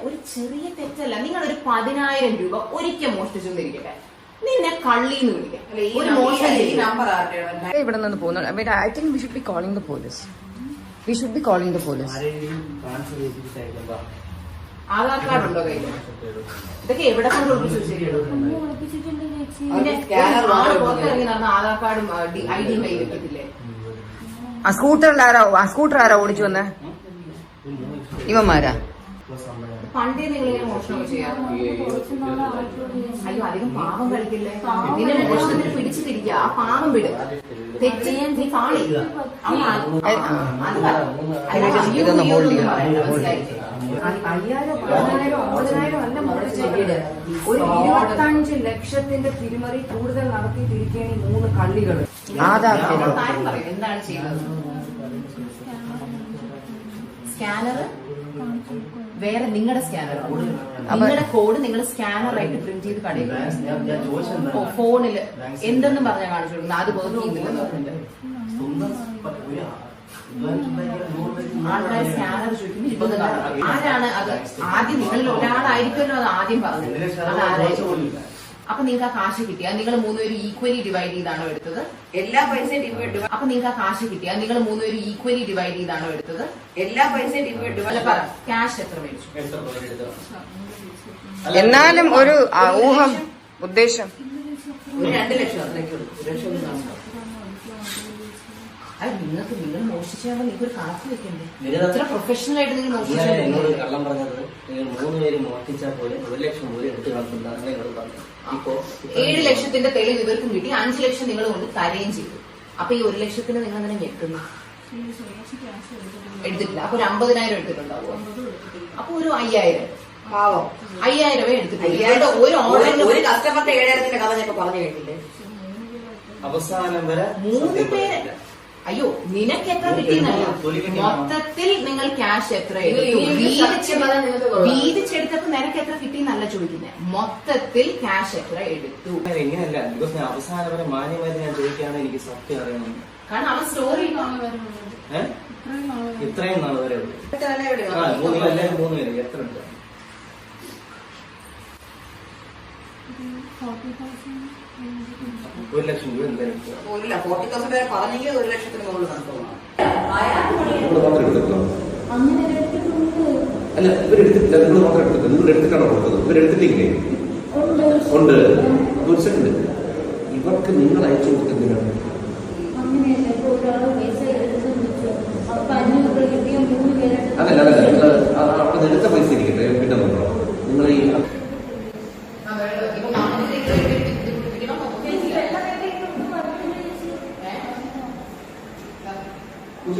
ഒരു ചെറിയ തെറ്റല്ല. നിങ്ങൾ ഒരു പതിനായിരം രൂപ ഒരിക്കൽ മോഷ്ടിച്ചോണ്ടിരിക്കട്ടെ നിന്നെ കള്ളിന്ന് വിളിക്കാം. അല്ല, ഒരു നമ്പർ- മോശം നമ്പർ ആരുടെയാണ് ഇവിടെ നിന്ന് പോകുന്നുണ്ട് I think we should be calling the police we should be calling the police Aadhaar card ഉണ്ടോ കയ്യിൽ? ഇതൊക്കെ എവിടെ കൊണ്ട് ആധാർ കാർഡും ഐ ഡിയും കയ്യിൽ വെക്കത്തില്ലേ ആ സ്കൂട്ടറിൽ ആരാ ആ സ്കൂട്ടർ ആരാ ഓടിച്ചു വന്നേ? ഇവന്മാരാ? പണ്ടേ നിങ്ങളെ ഇങ്ങനെ മോഷണം ചെയ്യാം അയ്യോ അധികം പാവം കളിക്കില്ലേ? നിന്നെ മോഷണത്തിന് പിടിച്ചു തിരിക്കുക ആ പാവം വിട്. തെറ്റ് നീ കാണി അയ്യായിരം പതിനായിരം അമ്പതിനായിരം അല്ല മോഷിച്ചേക്കുന്നത് ഒരു ഇരുപത്തഞ്ച് ലക്ഷത്തിന്റെ തിരിമറി കൂടുതൽ നടത്തിയിട്ടിരിക്കുകയാണ് ഈ മൂന്ന് കള്ളികൾ. എന്താണ് ചെയ്യുന്നത്? സ്കാനർ വേറെ നിങ്ങളുടെ സ്കാനർ നിങ്ങളുടെ കോഡ് നിങ്ങൾ സ്കാനർ ആയിട്ട് പ്രിന്റ് ചെയ്ത് കടയിൽ ഫോണിൽ എന്തെന്നും പറഞ്ഞാൽ കാണിച്ചു കൊടുക്കുന്നത് അത് വർക്ക് ആൾക്കാർ സ്കാനർ ചോദിക്കുന്നു ആരാണ് അത്? ആദ്യം നിങ്ങളിൽ ഒരാളായിരിക്കുമല്ലോ അത് ആദ്യം പറഞ്ഞത്. അതാരായിരിക്കും. അപ്പൊ നിങ്ങൾക്ക് ആ കാശ് കിട്ടിയ നിങ്ങൾ മൂന്നുപേരും ഈക്വലി ഡിവൈഡ് ചെയ്താണോ എടുത്തത്? എല്ലാ പൈസയും ഡിവൈഡ് അപ്പൊ നിങ്ങൾക്ക് ആ കാശ് കിട്ടിയ നിങ്ങൾ മൂന്നുപേരും ഈക്വലി ഡിവൈഡ് ചെയ്താണോ എടുത്തത്? എല്ലാ പൈസയും ഡിവൈഡ് അല്ല പറ. ക്യാഷ് എത്ര മേടിച്ചു? എന്നാലും ഒരു ഊഹം ഉദ്ദേശം. ഒരു രണ്ട് ലക്ഷം അത്രയ്ക്ക് ഉള്ളൂ. ഒരു ലക്ഷം. അത് നിങ്ങൾക്ക് നിങ്ങൾ മോഷിച്ചാൽ നിങ്ങൾക്ക് ഒരു കണക്ക് വെക്കണ്ടേ പ്രൊഫഷണൽ ആയിട്ട് നിങ്ങൾ ഞാൻ എന്നോട് കള്ളം പറഞ്ഞത് നിങ്ങൾ മൂന്ന് പേര് മോഷ്ടിച്ചാൽ പോലെ ഒരു ലക്ഷം പോലെ എടുത്ത് കളഞ്ഞിട്ടുണ്ടാണ് എന്നോട് പറഞ്ഞു. ഇപ്പോ ഏഴ് ലക്ഷത്തിന്റെ തെളിവ് ഇവർക്കും കിട്ടി അഞ്ച് ലക്ഷം നിങ്ങൾ കൊണ്ട് തരുകയും ചെയ്തു. അപ്പൊ ഈ ഒരു ലക്ഷത്തിന് നിങ്ങൾ അങ്ങനെ ഞെക്കുന്നു. എടുത്തിട്ടില്ല. അപ്പൊ ഒരു അമ്പതിനായിരം എടുത്തിട്ടുണ്ടാവും അപ്പൊ ഒരു അയ്യായിരം. പാവം. അയ്യായിരമേ എടുത്തിട്ടില്ല ഇവരുടെ ഒരു ഒരു- ഓർഡറിന് ഒരു കസ്റ്റമറിന്റെ ഏഴായിരത്തിന്റെ കഥ ഞാൻ പറഞ്ഞു കേട്ടില്ലേ? അവസാനം വരെ മൂന്ന് പേര്. അയ്യോ നിനക്ക് എത്ര കിട്ടിയെന്നല്ല മൊത്തത്തിൽ നിങ്ങൾ ക്യാഷ് എത്ര വീതിച്ചെടുത്തത്. വീതിച്ചെടുത്തപ്പോ നിനക്ക് എത്ര കിട്ടിയെന്നല്ല ചോദിക്കുന്നത് മൊത്തത്തിൽ ക്യാഷ് എത്ര എടുത്തു? എങ്ങനെയല്ല ബിക്കോസ് ഞാൻ അവസാനം വരെ മാന്യമായിട്ട് ഞാൻ ചോദിക്കുകയാണ് എനിക്ക് സത്യം അറിയണം കാരണം അവൻ സ്റ്റോറി ഇത്രയും നാൾ വരെ മൂന്ന് എല്ലാവരും മൂന്ന് പേര്. എത്ര ഉണ്ട്? ഒരു ലക്ഷം രൂപ എന്തായാലും. ഇല്ല ഫോർട്ടി തൗസൻഡ് വരെ പറഞ്ഞെങ്കിൽ ഒരു ലക്ഷത്തിന് മുകളിൽ നടത്തുള്ളൂ അല്ല ഇവരെടുത്തിട്ടില്ല. നിങ്ങൾ മാത്രം എടുത്തിട്ടില്ല നിങ്ങൾ എടുത്തിട്ടാണോ കൊടുത്തത്? ഇവരെടുത്തിട്ടില്ലേ? ഉണ്ട്. ഒരു സെക്കൻഡ് ഇവർക്ക് നിങ്ങൾ അയച്ചു കൊടുത്തെന്തിനാണ് അതല്ല ഇപ്പൊ ഒരാൾ പൈസ എടുത്തെന്ന് വെച്ചോ അപ്പൊ അഞ്ഞൂറ് രൂപ കിട്ടിയ മൂന്ന് പേരുടെ അതല്ല അതല്ല നിങ്ങൾ അവിടെ എടുത്ത പൈസ ഇരിക്കട്ടെ പിന്നെ നോക്കണം നിങ്ങൾ ഈ ഇപ്പൊ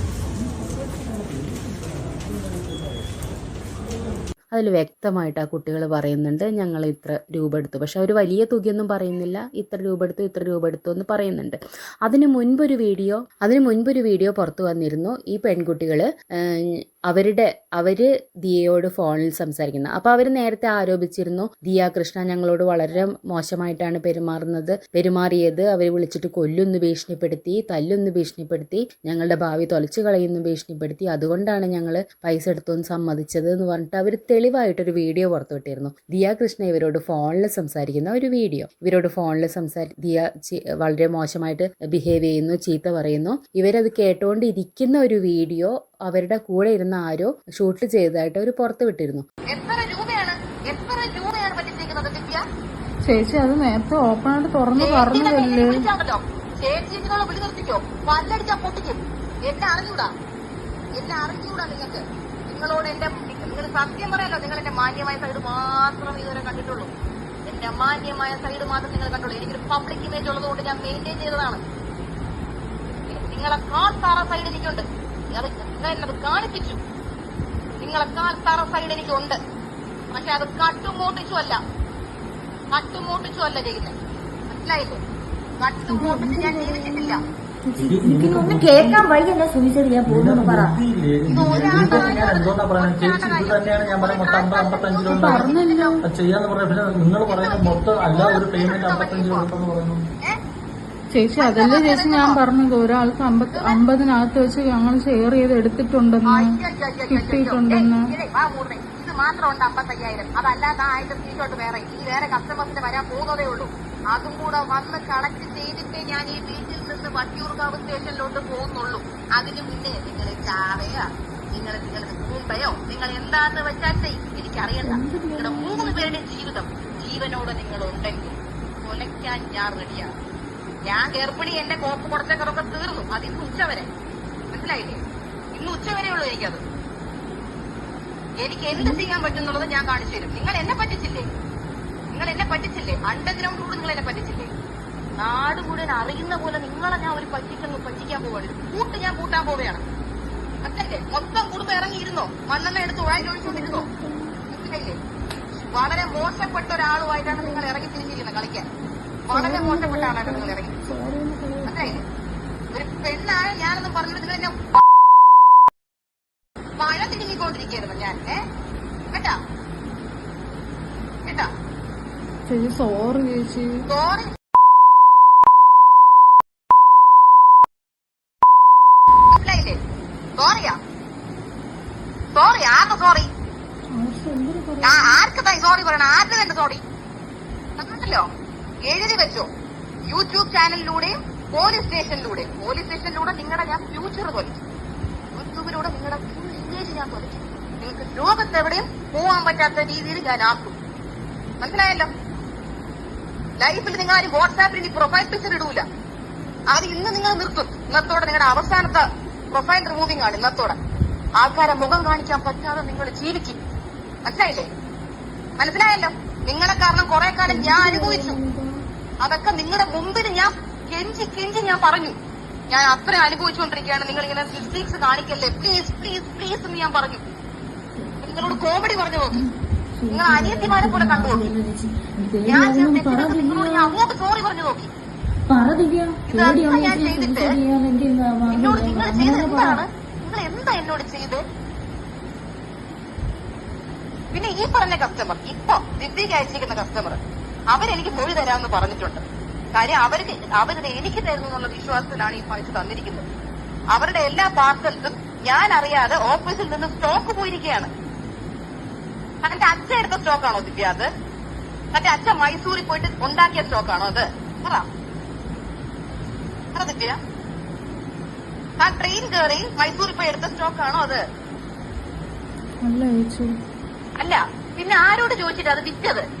അതിൽ വ്യക്തമായിട്ട് ആ കുട്ടികൾ പറയുന്നുണ്ട് ഞങ്ങൾ ഇത്ര രൂപ എടുത്തു. പക്ഷെ അവർ വലിയ തുകയൊന്നും പറയുന്നില്ല. ഇത്ര രൂപ എടുത്തു ഇത്ര രൂപ എടുത്തു എന്ന് പറയുന്നുണ്ട്. അതിന് മുൻപൊരു വീഡിയോ അതിന് മുൻപൊരു വീഡിയോ പുറത്തു വന്നിരുന്നു. ഈ പെൺകുട്ടികൾ അവരുടെ അവർ ദിയയോട് ഫോണിൽ സംസാരിക്കുന്നത് അപ്പോൾ അവർ നേരത്തെ ആരോപിച്ചിരുന്നു ദിയ കൃഷ്ണ ഞങ്ങളോട് വളരെ മോശമായിട്ടാണ് പെരുമാറുന്നത്. പെരുമാറിയത് അവർ വിളിച്ചിട്ട് കൊല്ലുന്നു ഭീഷണിപ്പെടുത്തി തല്ലുന്നു ഭീഷണിപ്പെടുത്തി. ഞങ്ങളുടെ ഭാവി തൊലച്ചു കളയുന്നു ഭീഷണിപ്പെടുത്തി. അതുകൊണ്ടാണ് ഞങ്ങൾ പൈസ എടുത്തൊന്ന് സമ്മതിച്ചത് എന്ന് പറഞ്ഞിട്ട് അവർ തെളിവായിട്ടൊരു വീഡിയോ പുറത്തുവിട്ടിരുന്നു. ദിയ കൃഷ്ണ ഇവരോട് ഫോണിൽ സംസാരിക്കുന്ന ഒരു വീഡിയോ. ഇവരോട് ഫോണിൽ സംസാരി ദിയ വളരെ മോശമായിട്ട് ബിഹേവ് ചെയ്യുന്നു ചീത്ത പറയുന്നു. ഇവരത് കേട്ടുകൊണ്ടിരിക്കുന്ന ഒരു വീഡിയോ അവരുടെ കൂടെ ഇരുന്ന ആരോ ഷൂട്ട് ചെയ്തതായിട്ട് അവർ പുറത്തു വിട്ടിരുന്നു. എത്ര രൂപയാണ്? എത്ര രൂപയാണ് പറ്റിച്ചിരിക്കുന്നത് ദിവ്യ? ചേച്ചി അത് നേരത്തെ ഓപ്പൺ ആയിട്ട് തുറന്നു പറഞ്ഞതല്ലേ? ചേച്ചി നിങ്ങളെ വിളി നിർത്തിക്കോ. പല്ലടിച്ചാ പൊട്ടിക്കും. എന്നെ അറിഞ്ഞൂടാ. എന്നെ അറിഞ്ഞൂടാ നിങ്ങൾക്ക്. നിങ്ങളോട് എന്റെ നിങ്ങൾ സത്യം പറയാലോ നിങ്ങൾ എന്റെ മാന്യമായ സൈഡ് മാത്രം ഇതുവരെ കണ്ടിട്ടുള്ളൂ. എന്റെ മാന്യമായ സൈഡ് മാത്രം നിങ്ങൾ കണ്ടുള്ളൂ എനിക്കൊരു പബ്ലിക് ഇമേജ് ഉള്ളതുകൊണ്ട് ഞാൻ മെയിന്റെയിൻ ചെയ്തതാണ്. നിങ്ങളെ കാൽ താറ സൈഡ് എനിക്കുണ്ട് അത് എന്നത് കാണിപ്പിച്ചു. നിങ്ങളെ താറ സൈഡ് എനിക്കുണ്ട്. പക്ഷെ അത് കട്ടുമോട്ടിച്ചു അല്ല കട്ടുമോട്ടിച്ചു അല്ല ചെയ്യുന്നത് മനസ്സിലായില്ലേ? കട്ടുമോട്ടിച്ച് ഞാൻ ജീവിച്ചിട്ടില്ല. കേൾക്കാൻ ഞാൻ പോകുന്നു പറ. പറഞ്ഞല്ലോ. ചെയ്യാന്ന് പറഞ്ഞ പിന്നെ നിങ്ങൾ പറയുന്നത് മൊത്തം അല്ല ഒരു പേയ്മെന്റ് അമ്പത്തഞ്ച് രൂപ ഉണ്ടെന്ന് പറയുന്നു. ചേച്ചി അതല്ലേ ചേച്ചി ഞാൻ പറഞ്ഞത്? ഒരാൾക്ക് അമ്പത് അമ്പതിനകത്ത് വെച്ച് ഞങ്ങൾ ഷെയർ ചെയ്ത് എടുത്തിട്ടുണ്ടെന്ന് കിട്ടിയിട്ടുണ്ടെന്ന്. ഇത് മാത്രം ഉണ്ട് അമ്പത്തയ്യായിരം. അതല്ലാതെ ആ ആയിരത്തി വേറെ. ഈ വേറെ കസ്റ്റമേഴ്സിന് വരാൻ പോകുന്നതേ ഉള്ളൂ. അതും കൂടെ വന്ന് കളക്ട് ചെയ്തിട്ടേ ഞാൻ ഈ വീട്ടിൽ നിന്ന് വട്ടിയൂർക്കാവ് സ്റ്റേഷനിലോട്ട് പോകുന്നുള്ളൂ. അതിന് മുന്നേ നിങ്ങൾ ചാവയോ? നിങ്ങൾ നിങ്ങൾ മുമ്പയോ നിങ്ങൾ എന്താന്ന് വെച്ചാൽ ചെയ്യ്. എനിക്കറിയണ്ട. നിങ്ങളുടെ മൂന്ന് പേരുടെ ജീവിതം ജീവനോട് നിങ്ങൾ ഉണ്ടെങ്കിൽ കൊലയ്ക്കാൻ ഞാൻ റെഡിയാണ് ഞാൻ ഗർഭിണി എന്റെ കോപ്പ് കുറച്ചൊക്കെ തീർന്നു. അത് ഇന്ന് ഉച്ചവരെ. മനസ്സിലായില്ലേ? ഇന്ന് ഉച്ചവരെ ഉള്ളൂ എനിക്കത്. എനിക്ക് എന്ത് ചെയ്യാൻ പറ്റുന്നുള്ളത് ഞാൻ കാണിച്ചു തരും. നിങ്ങൾ എന്നെ പറ്റിച്ചില്ലേ? നിങ്ങൾ എന്നെ പറ്റിച്ചില്ലേ? അണ്ടർഗ്രൗണ്ട് കൂടെ നിങ്ങൾ എന്നെ പറ്റിച്ചില്ലേ? നാട് മുഴുവൻ അറിയുന്ന പോലെ നിങ്ങളെ ഞാൻ ഒരു പറ്റിക്കുന്നു പറ്റിക്കാൻ പോവാണ്. കൂട്ട് ഞാൻ കൂട്ടാൻ പോവുകയാണ്. അല്ലേ മൊത്തം കുടുംബം ഇറങ്ങിയിരുന്നോ? മണ്ണെണ്ണ എടുത്ത് വായി ഒഴിച്ചുകൊണ്ടിരുന്നോ? മനസ്സിലായില്ലേ? വളരെ മോശപ്പെട്ട ഒരാളുമായിട്ടാണ് നിങ്ങൾ ഇറങ്ങി തിരിഞ്ഞിരിക്കുന്നത് കളിക്കാൻ. വളരെ മോശപ്പെട്ട ആളാണ് നിങ്ങൾ ഇറങ്ങി? മനസ്സിലായില്ലേ ഒരു പെണ്ണാണ് ഞാനെന്ന് പറഞ്ഞിട്ട് നിങ്ങൾ എന്നെ മഴ തിരിഞ്ഞിക്കൊണ്ടിരിക്കുകയായിരുന്നു ഞാൻ കേട്ടാ? കേട്ടാ? ചേച്ചി സോറി ചേച്ചി. സോറി മനസ്സിലായില്ലേ? സോറിയാ സോറി ആർക്ക് സോറി ആർക്ക് സോറി പറയണം? ആരുടെ തന്നെ സോറി അതല്ലോ എഴുതി വെച്ചോ. യൂട്യൂബ് ചാനലിലൂടെയും പോലീസ് സ്റ്റേഷനിലൂടെയും. പോലീസ് സ്റ്റേഷനിലൂടെ നിങ്ങളുടെ ഞാൻ ഫ്യൂച്ചർ തൊലിച്ചു യൂട്യൂബിലൂടെ നിങ്ങളുടെ ഫുൾ ഇമേജ് ഞാൻ തൊലിച്ചു നിങ്ങൾക്ക് ലോകത്തെവിടെയും പോവാൻ പറ്റാത്ത രീതിയിൽ ഞാൻ ആക്കും. മനസ്സിലായല്ലോ? ലൈഫിൽ നിങ്ങൾ ആരും വാട്സാപ്പിൽ ഇനി പ്രൊഫൈൽ പിക്ചർ ഇടൂല. അത് ഇന്ന് നിങ്ങൾ നിർത്തും. ഇന്നത്തോടെ നിങ്ങളുടെ അവസാനത്തെ പ്രൊഫൈൽ റിമൂവിംഗ് ആണ് ഇന്നത്തോടെ. ആൾക്കാരെ മുഖം കാണിക്കാൻ പറ്റാതെ നിങ്ങൾ ജീവിക്കും. മനസ്സിലായില്ലേ? മനസ്സിലായല്ലോ? നിങ്ങളെ കാരണം കുറെ കാലം ഞാൻ അനുഭവിച്ചു. അതൊക്കെ നിങ്ങളുടെ മുമ്പിൽ ഞാൻ കെഞ്ചി കെഞ്ചി ഞാൻ പറഞ്ഞു. ഞാൻ അത്ര അനുഭവിച്ചുകൊണ്ടിരിക്കുകയാണ്. നിങ്ങൾ ഇങ്ങനെ മിസ്റ്റേക്സ് കാണിക്കല്ലേ? പ്ലീസ് പ്ലീസ് പ്ലീസ് എന്ന് ഞാൻ പറഞ്ഞു. നിങ്ങളോട് കോമഡി പറഞ്ഞു നോക്കി നിങ്ങൾ അനിയത്തിമാരെ പോലെ കണ്ടു നോക്കി. ഞാൻ നിങ്ങളോട് ഞാൻ അങ്ങോട്ട് സോറി പറഞ്ഞു നോക്കി. ഇതൊക്കെ ഞാൻ ചെയ്തിട്ട് എന്നോട് നിങ്ങൾ ചെയ്ത് എന്താണ്? നിങ്ങൾ എന്താ എന്നോട് ചെയ്ത്? പിന്നെ ഈ പറഞ്ഞ കസ്റ്റമർ ഇപ്പൊ ദിവ്യക്ക് അയച്ചിരിക്കുന്ന കസ്റ്റമർ അവരെനിക്ക് മൊഴി തരാമെന്ന് പറഞ്ഞിട്ടുണ്ട്. കാര്യം അവർക്ക് അവരുടെ എനിക്ക് തരുന്നു എന്നുള്ള വിശ്വാസത്തിലാണ് ഈ പൈസ തന്നിരിക്കുന്നത്. അവരുടെ എല്ലാ പാർസൽസും ഞാൻ അറിയാതെ ഓഫീസിൽ നിന്ന് സ്റ്റോക്ക് പോയിരിക്കുകയാണ്. തന്റെ അച്ഛൻ എടുത്ത സ്റ്റോക്കാണോ ദിവ്യ അത്? തന്റെ അച്ഛൻ മൈസൂരിൽ പോയിട്ട് ഉണ്ടാക്കിയ സ്റ്റോക്കാണോ അത്? പറ. ദിവ്യ. ആ ട്രെയിൻ കയറി മൈസൂരിൽ പോയി എടുത്ത സ്റ്റോക്കാണോ അത്? അല്ല പിന്നെ ആരോട് ചോദിച്ചിട്ട് അത് വിറ്റത്?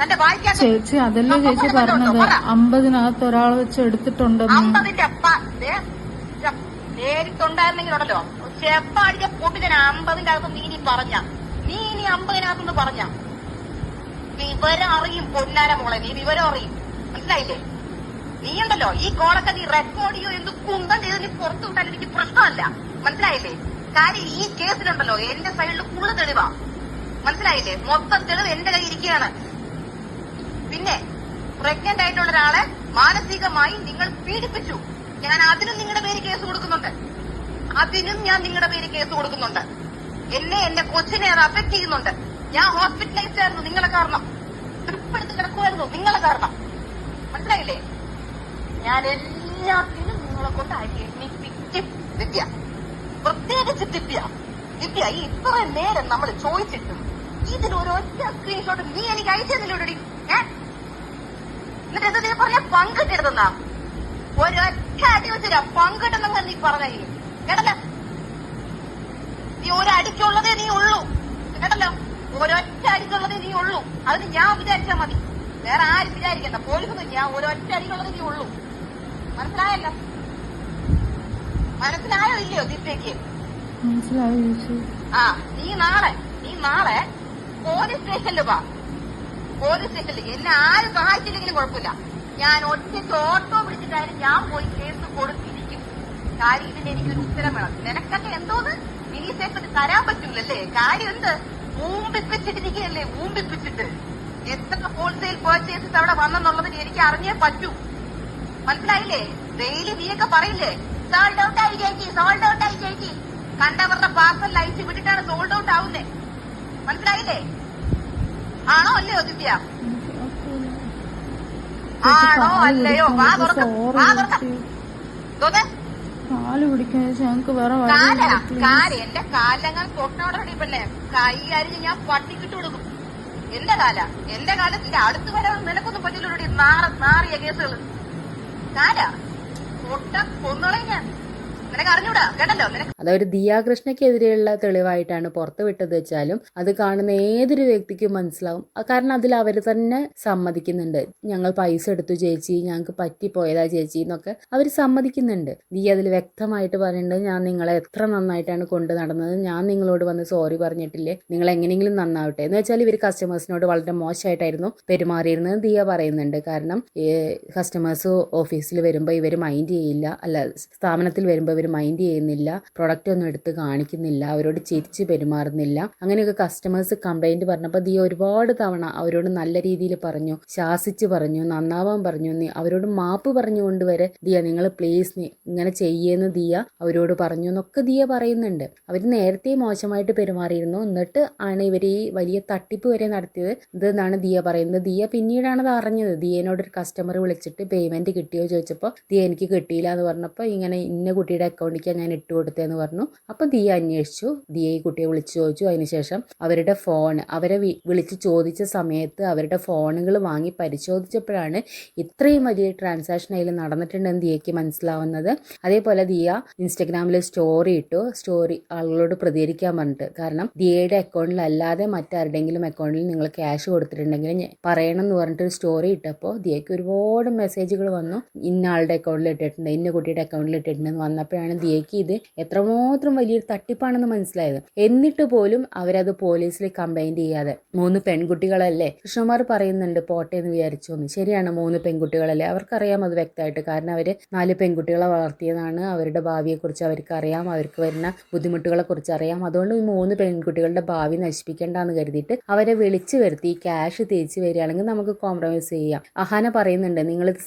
ചേച്ചി അതല്ലേ ചേച്ചി പറഞ്ഞത്? പറ. അമ്പതിനകത്ത് ഒരാൾ വെച്ച് എടുത്തിട്ടുണ്ടെന്ന്. അമ്പതിന്റെ അപ്പ ദേ, ച- നേരിട്ടുണ്ടായിരുന്നെങ്കിലുണ്ടല്ലോ ചെപ്പ അടിച്ച പൊട്ടിന് അമ്പതിന്റെ അകത്ത് നീ ഇനി പറഞ്ഞ. നീ ഇനി അമ്പതിനകത്തുനിന്ന് പറഞ്ഞ. വിവരം അറിയും പൊന്നാര മോളെ നീ വിവരം അറിയും. മനസ്സിലായില്ലേ? നീ ഉണ്ടല്ലോ ഈ കോളൊക്കെ നീ റെക്കോർഡ് ചെയ്യോ എന്ത് കുന്തം ചെയ്ത് നീ പുറത്തു വിട്ടാൽ എനിക്ക് പ്രശ്നമല്ല. മനസ്സിലായില്ലേ? കാര്യം ഈ കേസിലുണ്ടല്ലോ എന്റെ സൈഡിൽ കൂടുതൽ തെളിവാ. മനസ്സിലായില്ലേ? മൊത്തം തെളിവ് എന്റെ കയ്യിൽ ഇരിക്കുകയാണ്. പിന്നെ പ്രഗ്നന്റ് ആയിട്ടുള്ള ഒരാളെ മാനസികമായി നിങ്ങൾ പീഡിപ്പിച്ചു. ഞാൻ അതിനും നിങ്ങളുടെ പേര് കേസ് കൊടുക്കുന്നുണ്ട്. അതിനും ഞാൻ നിങ്ങളുടെ പേര് കേസ് കൊടുക്കുന്നുണ്ട്. എന്നെ എന്റെ കൊച്ചിനെ അത് അഫക്ട് ചെയ്യുന്നുണ്ട്. ഞാൻ ഹോസ്പിറ്റലൈസ്ഡ് ആയിരുന്നു നിങ്ങളെ കാരണം. ട്രിപ്പ് കിടക്കുമായിരുന്നു നിങ്ങളെ കാരണം. മനസ്സിലായില്ലേ? ഞാൻ എല്ലാത്തിനും നിങ്ങളെ കൊണ്ട് അരിയിപ്പിക്കും ദിവ്യ. പ്രത്യേകിച്ച് ദിവ്യ. ദിവ്യ ഈ ഇത്രയും നേരം നമ്മൾ ചോദിച്ചിട്ടും ഇതിൽ ഒരൊറ്റ സ്ക്രീൻഷോട്ട് നീ എനിക്ക് അയച്ചു തന്നില്ലോടി ഏ എന്നിട്ട് എന്താ നീ പറഞ്ഞ പങ്കിട്ടെടുത്തുന്നാ ഒരൊറ്റ അടി വെച്ചില്ല പങ്കിട്ടെന്നങ്ങ് നീ പറഞ്ഞു കേട്ടല്ലോ? നീ ഒരടിക്കുള്ളതേ നീ ഉള്ളൂ. കേട്ടല്ലോ? ഒരൊറ്റ അടിക്കുള്ളതേ നീ ഉള്ളൂ. അതിന് ഞാൻ വിചാരിച്ചാ മതി. വേറെ ആരും വിചാരിക്കണ്ട. പോലീസൊന്നും ഞാൻ ഒരൊറ്റ അടിക്കുള്ളതേ നീ ഉള്ളൂ. മനസ്സിലായല്ലോ? മനസ്സിലായോ ഇല്ലയോ മനസ്സിലായി ആ നീ നാളെ നീ നാളെ പോലീസ് സ്റ്റേഷനിൽ വാ. പോലീസ് സ്റ്റേഷനിൽ എന്നെ ആരും സഹായിച്ചില്ലെങ്കിലും കുഴപ്പമില്ല. ഞാൻ ഒറ്റയ്ക്ക് ഓട്ടോ പിടിച്ചിട്ടായാലും ഞാൻ പോയി കേസ് കൊടുത്തിരിക്കും കാര്യം ഇതിന് എനിക്കൊരു ഉത്തരം വേണം. നിനക്കൊക്കെ എന്തോന്ന്? ഇനി സേഫിന് തരാൻ പറ്റൂലല്ലേ? കാര്യം എന്ത്? ഊമ്പിപ്പിച്ചിട്ടിരിക്കുകയല്ലേ ഊമ്പിപ്പിച്ചിട്ട്. എത്ര ഹോൾസെയിൽ പർച്ചേസസ് അവിടെ വന്നെന്നുള്ളതിന് എനിക്ക് അറിഞ്ഞേ പറ്റൂ. മനസ്സിലായില്ലേ? ഡെയിലി നീയൊക്കെ പറയില്ലേ? സോൾഡ് ഔട്ട് ആയി ചേച്ചി സോൾഡ് ഔട്ട് ആയി ചേച്ചി. കണ്ടവരുടെ പാർസൽ അയച്ചു വിട്ടിട്ടാണ് സോൾഡ് ഔട്ട് ആവുന്നേ. മനസ്സിലായില്ലേ? ആണോ അല്ലയോ ദിവ്യ? ആണോ അല്ലയോ? വാ തുറക്ക വാ തുറക്ക. തോന്നെ കാൽ പിടിക്കാൻ ഞങ്ങക്ക് വേറെ കാല കാൽ എന്റെ കാലങ്ങൾ പെണ്ണെ. കൈ അരിഞ്ഞ് ഞാൻ പട്ടിക്കിട്ട് കൊടുക്കും. എന്റെ കാല എന്റെ കാലത്തിന്റെ അടുത്ത് വരെ നിനക്കൊന്നും പറ്റില്ല നാറ നാറിയ കേസുകൾ കാല പൊട്ട കൊന്നുകളെ ഞാൻ. അതൊരു ദിയാകൃഷ്ണയ്ക്കെതിരെയുള്ള തെളിവായിട്ടാണ് പുറത്തുവിട്ടത് വെച്ചാലും അത് കാണുന്ന ഏതൊരു വ്യക്തിക്കും മനസ്സിലാവും. കാരണം അതിൽ അവർ തന്നെ സമ്മതിക്കുന്നുണ്ട്. ഞങ്ങൾ പൈസ എടുത്തു ചേച്ചി ഞങ്ങൾക്ക് പറ്റിപ്പോയതാ ചേച്ചി എന്നൊക്കെ അവർ സമ്മതിക്കുന്നുണ്ട്. ദിയ അതിൽ വ്യക്തമായിട്ട് പറയുന്നുണ്ട് ഞാൻ നിങ്ങളെ എത്ര നന്നായിട്ടാണ് കൊണ്ട് നടന്നത്. ഞാൻ നിങ്ങളോട് വന്ന് സോറി പറഞ്ഞിട്ടില്ലേ? നിങ്ങൾ എങ്ങനെയെങ്കിലും നന്നാവട്ടെ. എന്ന് വെച്ചാൽ ഇവർ കസ്റ്റമേഴ്സിനോട് വളരെ മോശമായിട്ടായിരുന്നു പെരുമാറിയിരുന്നത് ദിയ പറയുന്നുണ്ട്. കാരണം കസ്റ്റമേഴ്സ് ഓഫീസിൽ വരുമ്പോൾ ഇവർ മൈൻഡ് ചെയ്യില്ല. അല്ല സ്ഥാപനത്തിൽ വരുമ്പോൾ ഇവർ മൈൻഡ് ചെയ്യുന്നില്ല പ്രൊഡക്റ്റ് ഒന്നും എടുത്ത് കാണിക്കുന്നില്ല അവരോട് ചിരിച്ച് പെരുമാറുന്നില്ല. അങ്ങനെയൊക്കെ കസ്റ്റമേഴ്സ് കംപ്ലൈന്റ് പറഞ്ഞപ്പോൾ ദിയ ഒരുപാട് തവണ അവരോട് നല്ല രീതിയിൽ പറഞ്ഞു ശാസിച്ച് പറഞ്ഞു നന്നാവാൻ പറഞ്ഞു അവരോട് മാപ്പ് പറഞ്ഞുകൊണ്ട് വരെ ദിയ നിങ്ങൾ പ്ലീസ് ഇങ്ങനെ ചെയ്യേന്ന് ദിയ അവരോട് പറഞ്ഞു എന്നൊക്കെ ദിയ പറയുന്നുണ്ട്. അവർ നേരത്തെ മോശമായിട്ട് പെരുമാറിയിരുന്നു. എന്നിട്ട് ആണ് ഇവർ ഈ വലിയ തട്ടിപ്പ് വരെ നടത്തിയത്. ഇതെന്നാണ് ദിയ പറയുന്നത്. ദിയ പിന്നീടാണ് അത് അറിഞ്ഞത്. ദിയനോട് ഒരു കസ്റ്റമർ വിളിച്ചിട്ട് പേയ്മെന്റ് കിട്ടിയോ ചോദിച്ചപ്പോൾ ദിയ എനിക്ക് കിട്ടിയില്ല എന്ന് പറഞ്ഞപ്പോൾ ഇങ്ങനെ ഇന്ന കുട്ടിയുടെ അക്കൗണ്ടിലേക്കാണ് ഞാൻ ഇട്ട് കൊടുത്തതെന്ന് പറഞ്ഞു. അപ്പോൾ ദിയ അന്വേഷിച്ചു. ദിയ ഈ കുട്ടിയെ വിളിച്ചു ചോദിച്ചു. അതിനുശേഷം അവരുടെ ഫോൺ അവരെ വിളിച്ച് ചോദിച്ച സമയത്ത് അവരുടെ ഫോണുകൾ വാങ്ങി പരിശോധിച്ചപ്പോഴാണ് ഇത്രയും വലിയ ട്രാൻസാക്ഷൻ അതിൽ നടന്നിട്ടുണ്ടെന്ന് ദിയയ്ക്ക് മനസ്സിലാവുന്നത്. അതേപോലെ ദിയ ഇൻസ്റ്റഗ്രാമിൽ സ്റ്റോറി ഇട്ടു. സ്റ്റോറി ആളുകളോട് പ്രതികരിക്കാൻ പറഞ്ഞിട്ട്. കാരണം ദിയയുടെ അക്കൗണ്ടിലല്ലാതെ മറ്റാരുടെങ്കിലും അക്കൗണ്ടിൽ നിങ്ങൾ ക്യാഷ് കൊടുത്തിട്ടുണ്ടെങ്കിൽ പറയണം എന്ന് പറഞ്ഞിട്ട് സ്റ്റോറി ഇട്ടപ്പോൾ ദിയയ്ക്ക് ഒരുപാട് മെസ്സേജുകൾ വന്നു. ഇന്ന ആളുടെ അക്കൗണ്ടിൽ ഇട്ടിട്ടുണ്ട് ഇന്ന കുട്ടിയുടെ അക്കൗണ്ടിൽ ഇട്ടിട്ടുണ്ടെന്ന് വന്നപ്പോഴാണ് ദിയയ്ക്ക് ഇത് എത്രമാത്രം വലിയൊരു തട്ടിപ്പാണെന്ന് മനസ്സിലായത്. എന്നിട്ട് പോലും അവരത് പോലീസിൽ കംപ്ലൈന്റ് ചെയ്യാതെ. മൂന്ന് പെൺകുട്ടികളല്ലേ? കൃഷ്ണകുമാർ പറയുന്നുണ്ട് പോട്ടെ എന്ന് വിചാരിച്ചു എന്ന് ശരിയാണ് മൂന്ന് പെൺകുട്ടികളല്ലേ? അവർക്കറിയാം അത് വ്യക്തമായിട്ട്. കാരണം അവർ നാല് പെൺകുട്ടികളെ വളർത്തിയതാണ്. അവരുടെ ഭാവിയെക്കുറിച്ച് അവർക്ക് അറിയാം അവർക്ക് വരുന്ന ബുദ്ധിമുട്ടുകളെ കുറിച്ച് അറിയാം. അതുകൊണ്ട് ഈ മൂന്ന് പെൺകുട്ടികളുടെ ഭാവി നശിപ്പിക്കേണ്ടെന്ന് കരുതിയിട്ട് അവരെ വിളിച്ചു വരുത്തി ക്യാഷ് തിരിച്ചു വരികയാണെങ്കിൽ നമുക്ക് കോംപ്രമൈസ് ചെയ്യാം. അഹാന പറയുന്നുണ്ട് നിങ്ങൾ ഇത്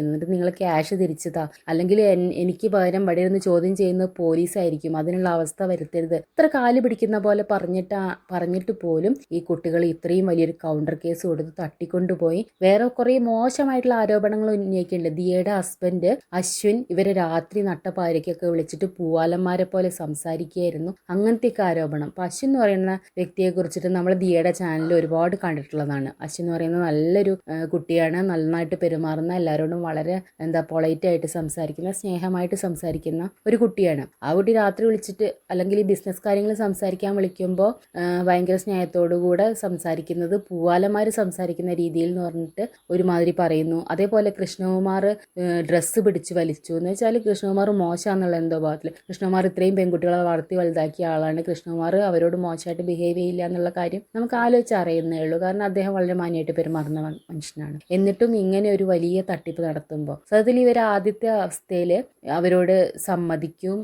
എന്നിട്ട് നിങ്ങൾ ക്യാഷ് തിരിച്ചു താ. അല്ലെങ്കിൽ എനിക്ക് പകരം ഇവിടെ വരുന്ന ചോദ്യം ചെയ്യുന്നത് പോലീസായിരിക്കും. അതിനുള്ള അവസ്ഥ വരുത്തരുത്. ഇത്ര കാൽ പിടിക്കുന്ന പോലെ പറഞ്ഞിട്ട് പറഞ്ഞിട്ട് പോലും ഈ കുട്ടികൾ ഇത്രയും വലിയൊരു കൗണ്ടർ കേസ് കൊടുത്ത് തട്ടിക്കൊണ്ടുപോയി. വേറെ കുറേ മോശമായിട്ടുള്ള ആരോപണങ്ങൾ ഉന്നയിക്കുന്നുണ്ട്. ദിയയുടെ ഹസ്ബൻഡ് അശ്വിൻ ഇവരെ രാത്രി നട്ടപ്പാരയ്ക്കൊക്കെ വിളിച്ചിട്ട് പൂവാലന്മാരെ പോലെ സംസാരിക്കുകയായിരുന്നു. അങ്ങനത്തെയൊക്കെ ആരോപണം. അപ്പം അശ്വിൻ എന്ന് പറയുന്ന വ്യക്തിയെ കുറിച്ചിട്ട് നമ്മൾ ദിയയുടെ ചാനലിൽ ഒരുപാട് കണ്ടിട്ടുള്ളതാണ്. അശ്വിൻ എന്ന് പറയുന്നത് നല്ലൊരു കുട്ടിയാണ്. നന്നായിട്ട് പെരുമാറുന്ന എല്ലാവരോടും വളരെ എന്താ പൊളൈറ്റായിട്ട് സംസാരിക്കുന്ന സ്നേഹമായിട്ട് സംസാരിക്കുന്ന ഒരു കുട്ടിയാണ്. ആ കുട്ടി രാത്രി വിളിച്ചിട്ട് അല്ലെങ്കിൽ ഈ ബിസിനസ് കാര്യങ്ങൾ സംസാരിക്കാൻ വിളിക്കുമ്പോൾ ഭയങ്കര സ്നേഹത്തോടു കൂടെ സംസാരിക്കുന്നത് പൂവാലന്മാർ സംസാരിക്കുന്ന രീതിയിൽ എന്ന് പറഞ്ഞിട്ട് ഒരുമാതിരി പറയുന്നു. അതേപോലെ കൃഷ്ണകുമാർ ഡ്രസ്സ് പിടിച്ച് വലിച്ചു. എന്ന് വെച്ചാൽ കൃഷ്ണകുമാർ മോശമാണെന്നുള്ള എന്തോ ഭാഗത്തിൽ കൃഷ്ണകുമാർ ഇത്രയും പെൺകുട്ടികളെ വളർത്തി വലുതാക്കിയ ആളാണ്. കൃഷ്ണകുമാർ അവരോട് മോശമായിട്ട് ബിഹേവ് ചെയ്യില്ല എന്നുള്ള കാര്യം നമുക്ക് ആലോചിച്ച് അറിയുന്നേ ഉള്ളൂ. കാരണം അദ്ദേഹം വളരെ മാന്യമായിട്ട് പെരുമാറുന്ന മനുഷ്യനാണ്. എന്നിട്ടും ഇങ്ങനെ ഒരു വലിയ തട്ടിപ്പ് നടത്തുമ്പോൾ സത്യത്തിൽ ഇവർ ആദ്യത്തെ അവസ്ഥയിൽ അവരോട് സമ്മതിക്കും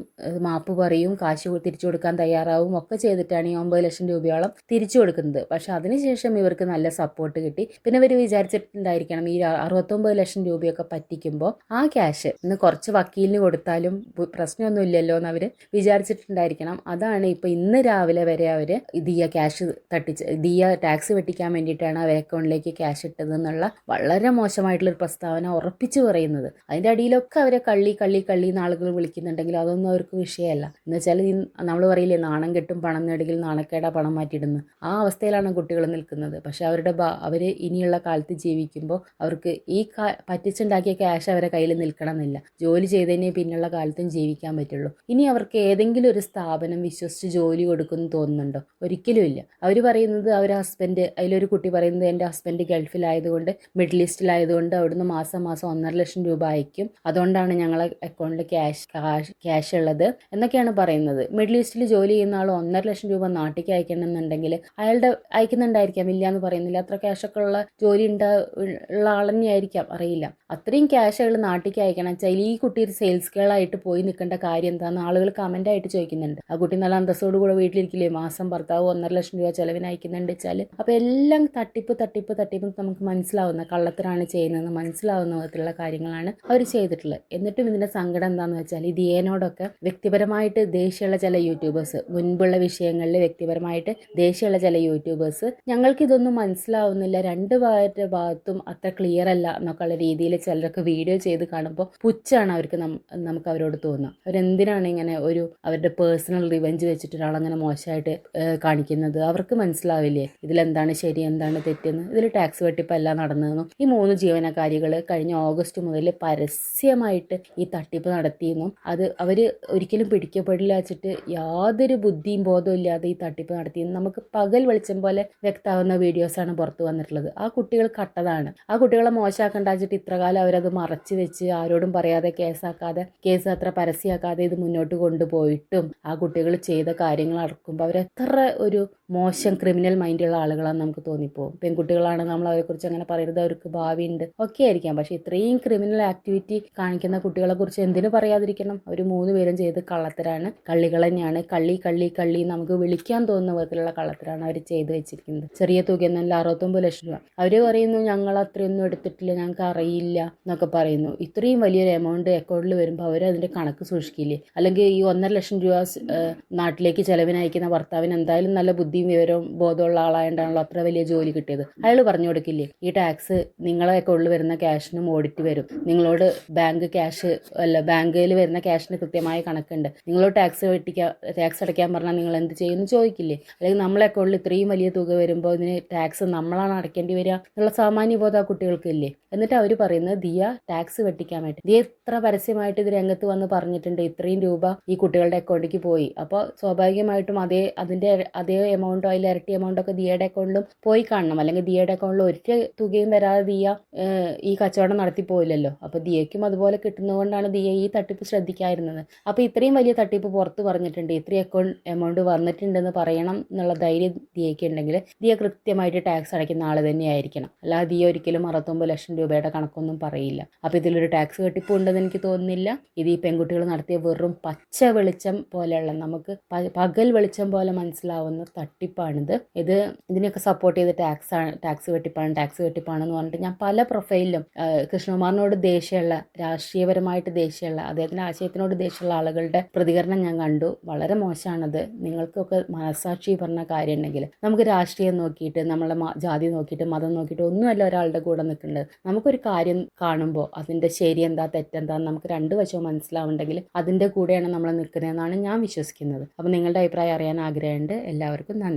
മാപ്പ് പറയും കാശ് തിരിച്ചു കൊടുക്കാൻ തയ്യാറാവും ഒക്കെ ചെയ്തിട്ടാണ് ഈ ഒമ്പത് ലക്ഷം രൂപയോളം തിരിച്ചു കൊടുക്കുന്നത്. പക്ഷെ അതിനുശേഷം ഇവർക്ക് നല്ല സപ്പോർട്ട് കിട്ടി. പിന്നെ ഇവർ വിചാരിച്ചിട്ടുണ്ടായിരിക്കണം ഈ അറുപത്തൊമ്പത് ലക്ഷം രൂപയൊക്കെ പറ്റിക്കുമ്പോൾ ആ ക്യാഷ് ഇന്ന് കുറച്ച് വക്കീലിന് കൊടുത്താലും പ്രശ്നമൊന്നുമില്ലല്ലോ എന്ന് അവർ വിചാരിച്ചിട്ടുണ്ടായിരിക്കണം. അതാണ് ഇപ്പോൾ ഇന്ന് രാവിലെ വരെ അവർ ദിയ ക്യാഷ് തട്ടിച്ച് ദിയ ടാക്സ് വെട്ടിക്കാൻ വേണ്ടിയിട്ടാണ് അവർ അക്കൗണ്ടിലേക്ക് ക്യാഷ് ഇട്ടതെന്നുള്ള വളരെ മോശമായിട്ടുള്ളൊരു പ്രസ്താവന ഉറപ്പിച്ചു പറയുന്നത്. അതിന്റെ അടിയിലൊക്കെ അവരെ കള്ളി കള്ളി കള്ളി എന്ന് ആളുകൾ വിളിക്കുന്നുണ്ടെങ്കിൽ അതൊന്നും അവർക്ക് വിഷയമല്ല. എന്ന് വെച്ചാൽ നമ്മൾ പറയില്ലേ നാണം കെട്ടും പണം നേടുകിൽ നാണക്കേടാ പണം മാറ്റിയിടുന്നു. ആ അവസ്ഥയിലാണ് കുട്ടികൾ നിൽക്കുന്നത്. പക്ഷെ അവരുടെ അവർ ഇനിയുള്ള കാലത്ത് ജീവിക്കുമ്പോൾ അവർക്ക് ഈ പറ്റിച്ചുണ്ടാക്കിയ ക്യാഷ് അവരെ കയ്യിൽ നിൽക്കണമെന്നില്ല. ജോലി ചെയ്തതിനെ പിന്നുള്ള കാലത്തും ജീവിക്കാൻ പറ്റുള്ളൂ. ഇനി അവർക്ക് ഏതെങ്കിലും ഒരു സ്ഥാപനം വിശ്വസിച്ച് ജോലി കൊടുക്കുമെന്ന് തോന്നുന്നുണ്ടോ? ഒരിക്കലുമില്ല അവർ പറയുന്നത് അവർ ഹസ്ബൻഡ് അതിലൊരു കുട്ടി പറയുന്നത് എന്റെ ഹസ്ബൻഡ് ഗൾഫിലായതുകൊണ്ട് മിഡിൽ ഈസ്റ്റിലായതുകൊണ്ട് അവിടുന്ന് മാസം മാസം ഒന്നര ലക്ഷം രൂപ അയക്കും. അതുകൊണ്ടാണ് ഞങ്ങളെ അക്കൗണ്ടിൽ ക്യാഷ് കാഷ് ക്യാഷ് ഉള്ളത് എന്നൊക്കെയാണ് പറയുന്നത്. മിഡിൽ ഈസ്റ്റിൽ ജോലി ചെയ്യുന്ന ആൾ ഒന്നര ലക്ഷം രൂപ നാട്ടിലേക്ക് അയക്കണമെന്നുണ്ടെങ്കിൽ അയാളുടെ അയക്കുന്നുണ്ടായിരിക്കാം ഇല്ല എന്ന് പറയുന്നില്ല. അത്ര ക്യാഷൊക്കെ ഉള്ള ജോലി ഉള്ള ആൾ അറിയില്ല. അത്രയും ക്യാഷ് അയാൾ നാട്ടിലേക്ക് അയക്കണം. വെച്ചാൽ ഈ കുട്ടി ഒരു സെയിൽസ് ഗേൾ ആയിട്ട് പോയി നിൽക്കേണ്ട കാര്യം എന്താണെന്ന് ആളുകൾ കമന്റ് ആയിട്ട് ചോദിക്കുന്നുണ്ട്. ആ കുട്ടി നല്ല അന്തസ്സോട് കൂടെ വീട്ടിലിരിക്കില്ലേ? മാസം ഭർത്താവ് ഒന്നര ലക്ഷം രൂപ ചെലവിന് അയക്കുന്നുണ്ട് വെച്ചാൽ അപ്പോൾ എല്ലാം തട്ടിപ്പ് തട്ടിപ്പ് തട്ടിപ്പ് നമുക്ക് മനസ്സിലാവുന്ന കള്ളത്തരാണ് ചെയ്യുന്നതെന്ന് മനസ്സിലാവുന്ന വിധത്തിലുള്ള കാര്യങ്ങളാണ് അവർ ചെയ്തിട്ടുള്ളത്. എന്നിട്ടും ഇതിന്റെ സങ്കടം എന്താണെന്ന് വെച്ചാൽ ദിയേനോടൊക്കെ വ്യക്തിപരമായിട്ട് ദേഷ്യമുള്ള ചില യൂട്യൂബേഴ്സ് മുൻപുള്ള വിഷയങ്ങളിൽ വ്യക്തിപരമായിട്ട് ദേഷ്യമുള്ള ചില യൂട്യൂബേഴ്സ് ഞങ്ങൾക്കിതൊന്നും മനസ്സിലാവുന്നില്ല. രണ്ട് പേരുടെ ഭാഗത്തും അത്ര ക്ലിയർ അല്ല എന്നൊക്കെയുള്ള രീതിയിൽ ചിലരൊക്കെ വീഡിയോ ചെയ്ത് കാണുമ്പോൾ പുച്ഛാണ് അവർക്ക് നമുക്ക് അവരോട് തോന്നുക. അവരെന്തിനാണ് ഇങ്ങനെ ഒരു അവരുടെ പേഴ്സണൽ റിവെഞ്ച് വെച്ചിട്ട് ഒരാളങ്ങനെ മോശമായിട്ട് കാണിക്കുന്നത്? അവർക്ക് മനസ്സിലാവില്ലേ? ഇതിലെന്താണ് ശരി എന്താണ് തെറ്റെന്ന്? ഇതിൽ ടാക്സ് വെട്ടിപ്പല്ല നടന്നതെന്നും. ഈ മൂന്ന് ജീവനക്കാരികൾ കഴിഞ്ഞ ഓഗസ്റ്റ് മുതൽ പരസ്യമായിട്ട് ഈ തട്ടിപ്പ് നടത്തിയെന്നും അത് അവർ ഒരിക്കലും പിടിക്കപ്പെടില്ല വെച്ചിട്ട് യാതൊരു ബുദ്ധിയും ബോധവും ഇല്ലാതെ ഈ തട്ടിപ്പ് നടത്തി നമുക്ക് പകൽ വെളിച്ചം പോലെ വ്യക്തമാവുന്ന വീഡിയോസാണ് പുറത്തു വന്നിട്ടുള്ളത്. ആ കുട്ടികൾ കട്ടതാണ്. ആ കുട്ടികളെ മോശമാക്കണ്ട വെച്ചിട്ട് ഇത്രകാലം അവരത് മറച്ചു വെച്ച് ആരോടും പറയാതെ കേസാക്കാതെ കേസ് അത്ര പരസ്യമാക്കാതെ ഇത് മുന്നോട്ട് കൊണ്ടുപോയിട്ടും ആ കുട്ടികൾ ചെയ്ത കാര്യങ്ങൾ അടക്കുമ്പോൾ അവരെത്ര ഒരു മോശം ക്രിമിനൽ മൈൻഡുള്ള ആളുകളാണെന്ന് നമുക്ക് തോന്നിപ്പോകും. പെൺകുട്ടികളാണ് നമ്മൾ അവരെക്കുറിച്ച് അങ്ങനെ പറയരുത്. അവർക്ക് ഭാവിയുണ്ട്. ഒക്കെ ആയിരിക്കാം. പക്ഷേ ഇത്രയും ക്രിമിനൽ ആക്ടിവിറ്റി കാണിക്കുന്ന കുട്ടികളെ കുറിച്ച് എന്തിനു പറയാതിരിക്കണം? അവർ മൂന്ന് പേരും ചെയ്ത് കള്ളത്തരാണ്. കള്ളികൾ തന്നെയാണ്. കള്ളി കള്ളി കള്ളി നമുക്ക് വിളിക്കാൻ തോന്നുന്ന വിധത്തിലുള്ള കള്ളത്തരാണ് അവർ ചെയ്തു വെച്ചിരിക്കുന്നത്. ചെറിയ തുകയെന്നല്ല അറുപത്തൊമ്പത് ലക്ഷം രൂപ. അവർ പറയുന്നു ഞങ്ങൾ അത്രയൊന്നും എടുത്തിട്ടില്ല. ഞങ്ങൾക്ക് അറിയില്ല എന്നൊക്കെ പറയുന്നു. ഇത്രയും വലിയൊരു എമൗണ്ട് അക്കൗണ്ടിൽ വരുമ്പോൾ അവർ അതിന്റെ കണക്ക് സൂക്ഷിക്കില്ലേ? അല്ലെങ്കിൽ ഈ ഒന്നര ലക്ഷം രൂപ നാട്ടിലേക്ക് ചെലവിനയക്കുന്ന ഭർത്താവിന് എന്തായാലും നല്ല ബുദ്ധിയും വിവരവും ബോധമുള്ള ആളായതുകൊണ്ടാണല്ലോ അത്ര വലിയ ജോലി കിട്ടിയത്. അയാൾ പറഞ്ഞു കൊടുക്കില്ലേ ഈ ടാക്സ് നിങ്ങളെ അക്കൗണ്ടിൽ വരുന്ന ക്യാഷിനും ഓഡിറ്റ് വരും. നിങ്ങളോട് ബാങ്ക് ക്യാഷ് അല്ല ബാങ്കിൽ വരുന്ന ക്യാഷിന് കൃത്യമായ കണക്കുണ്ട്. നിങ്ങൾ ടാക്സ് വെട്ടിക്കാൻ ടാക്സ് അടയ്ക്കാൻ പറഞ്ഞാൽ നിങ്ങൾ എന്ത് ചെയ്യുമെന്ന് ചോദിക്കില്ലേ? അല്ലെങ്കിൽ നമ്മളെ അക്കൗണ്ടിൽ ഇത്രയും വലിയ തുക വരുമ്പോൾ ഇതിന് ടാക്സ് നമ്മളാണ് അടയ്ക്കേണ്ടി വരിക എന്നുള്ള സാമാന്യ ബോധം ആ കുട്ടികൾക്ക് എന്നിട്ട് അവർ പറയുന്നത് ദിയ ടാക്സ് വെട്ടിക്കാൻ വേണ്ടി. ദിയ ഇത്ര പരസ്യമായിട്ട് ഇത് രംഗത്ത് വന്ന് പറഞ്ഞിട്ടുണ്ട്. ഇത്രയും രൂപ ഈ കുട്ടികളുടെ അക്കൗണ്ടിലേക്ക് പോയി. അപ്പോൾ സ്വാഭാവികമായിട്ടും അതേ അതിന്റെ അതേ എമൗണ്ടോ അതിൽ ഇരട്ടി എമൗണ്ടോ ഒക്കെ ദിയയുടെ അക്കൗണ്ടിലും പോയി കാണണം. അല്ലെങ്കിൽ ദിയയുടെ അക്കൗണ്ടിൽ ഒരു തുകയും വരാതെ ദിയ ഈ കച്ചവടം നടത്തി പോയില്ലല്ലോ. അപ്പോൾ ദിയയ്ക്കും അതുപോലെ കിട്ടുന്നതുകൊണ്ടാണ് ദിയ ഈ തട്ടിപ്പ് ശ്രദ്ധിക്കാതിരുന്നത്. അപ്പോൾ ഇത്രയും വലിയ തട്ടിപ്പ് പുറത്ത് പറഞ്ഞിട്ടുണ്ട്. ഇത്രയും അക്കൗണ്ട് എമൗണ്ട് വന്നിട്ടുണ്ടെന്ന് പറയണം എന്നുള്ള ധൈര്യം ദിയയ്ക്ക് ഉണ്ടെങ്കിൽ ദിയ കൃത്യമായിട്ട് ടാക്സ് അടയ്ക്കുന്ന ആൾ തന്നെയായിരിക്കണം. അല്ലാതെ ദിയ ഒരിക്കലും അറുപത്തൊമ്പത് ലക്ഷം രൂപയുടെ കണക്കൊന്നും പറയില്ല. അപ്പോൾ ഇതിലൊരു ടാക്സ് വെട്ടിപ്പ് ഉണ്ടെന്ന് എനിക്ക് തോന്നുന്നില്ല. ഇത് ഈ പെൺകുട്ടികൾ നടത്തിയ വെറും പച്ച വെളിച്ചം പോലെയുള്ള നമുക്ക് പകൽ വെളിച്ചം പോലെ മനസ്സിലാവുന്ന തട്ടിപ്പാണിത്. ഇത് ഇതിനൊക്കെ സപ്പോർട്ട് ചെയ്ത് ടാക്സ് ആണ് ടാക്സ് വെട്ടിപ്പാണ് ടാക്സ് വെട്ടിപ്പാണെന്ന് പറഞ്ഞിട്ട് ഞാൻ പല പ്രൊഫൈലിലും കൃഷ്ണകുമാറിനോട് ദേഷ്യമുള്ള രാഷ്ട്രീയപരമായിട്ട് ദേഷ്യമുള്ള അദ്ദേഹത്തിന്റെ ആശയത്തിനോട് ദേഷ്യമുള്ള ആളുകളുടെ പ്രതികരണം ഞാൻ കണ്ടു. വളരെ മോശമാണത്. നിങ്ങൾക്കൊക്കെ മനസാക്ഷി പറഞ്ഞ കാര്യം ഉണ്ടെങ്കിൽ നമുക്ക് രാഷ്ട്രീയം നോക്കിയിട്ട് നമ്മളെ ജാതി നോക്കിയിട്ട് മതം നോക്കിയിട്ട് ഒന്നുമല്ല ഒരാളുടെ കൂടെ നിൽക്കേണ്ടത്. നമുക്കൊരു കാര്യം കാണുമ്പോൾ അതിന്റെ ശരി എന്താ തെറ്റെന്താ നമുക്ക് രണ്ട് വശവും മനസ്സിലാവുണ്ടെങ്കിൽ അതിന്റെ കൂടെയാണ് നമ്മൾ നിൽക്കുന്നതെന്നാണ് ഞാൻ വിശ്വസിക്കുന്നത്. അപ്പോൾ നിങ്ങളുടെ അഭിപ്രായം അറിയാൻ ആഗ്രഹമുണ്ട്. എല്ലാവർക്കും നന്ദി.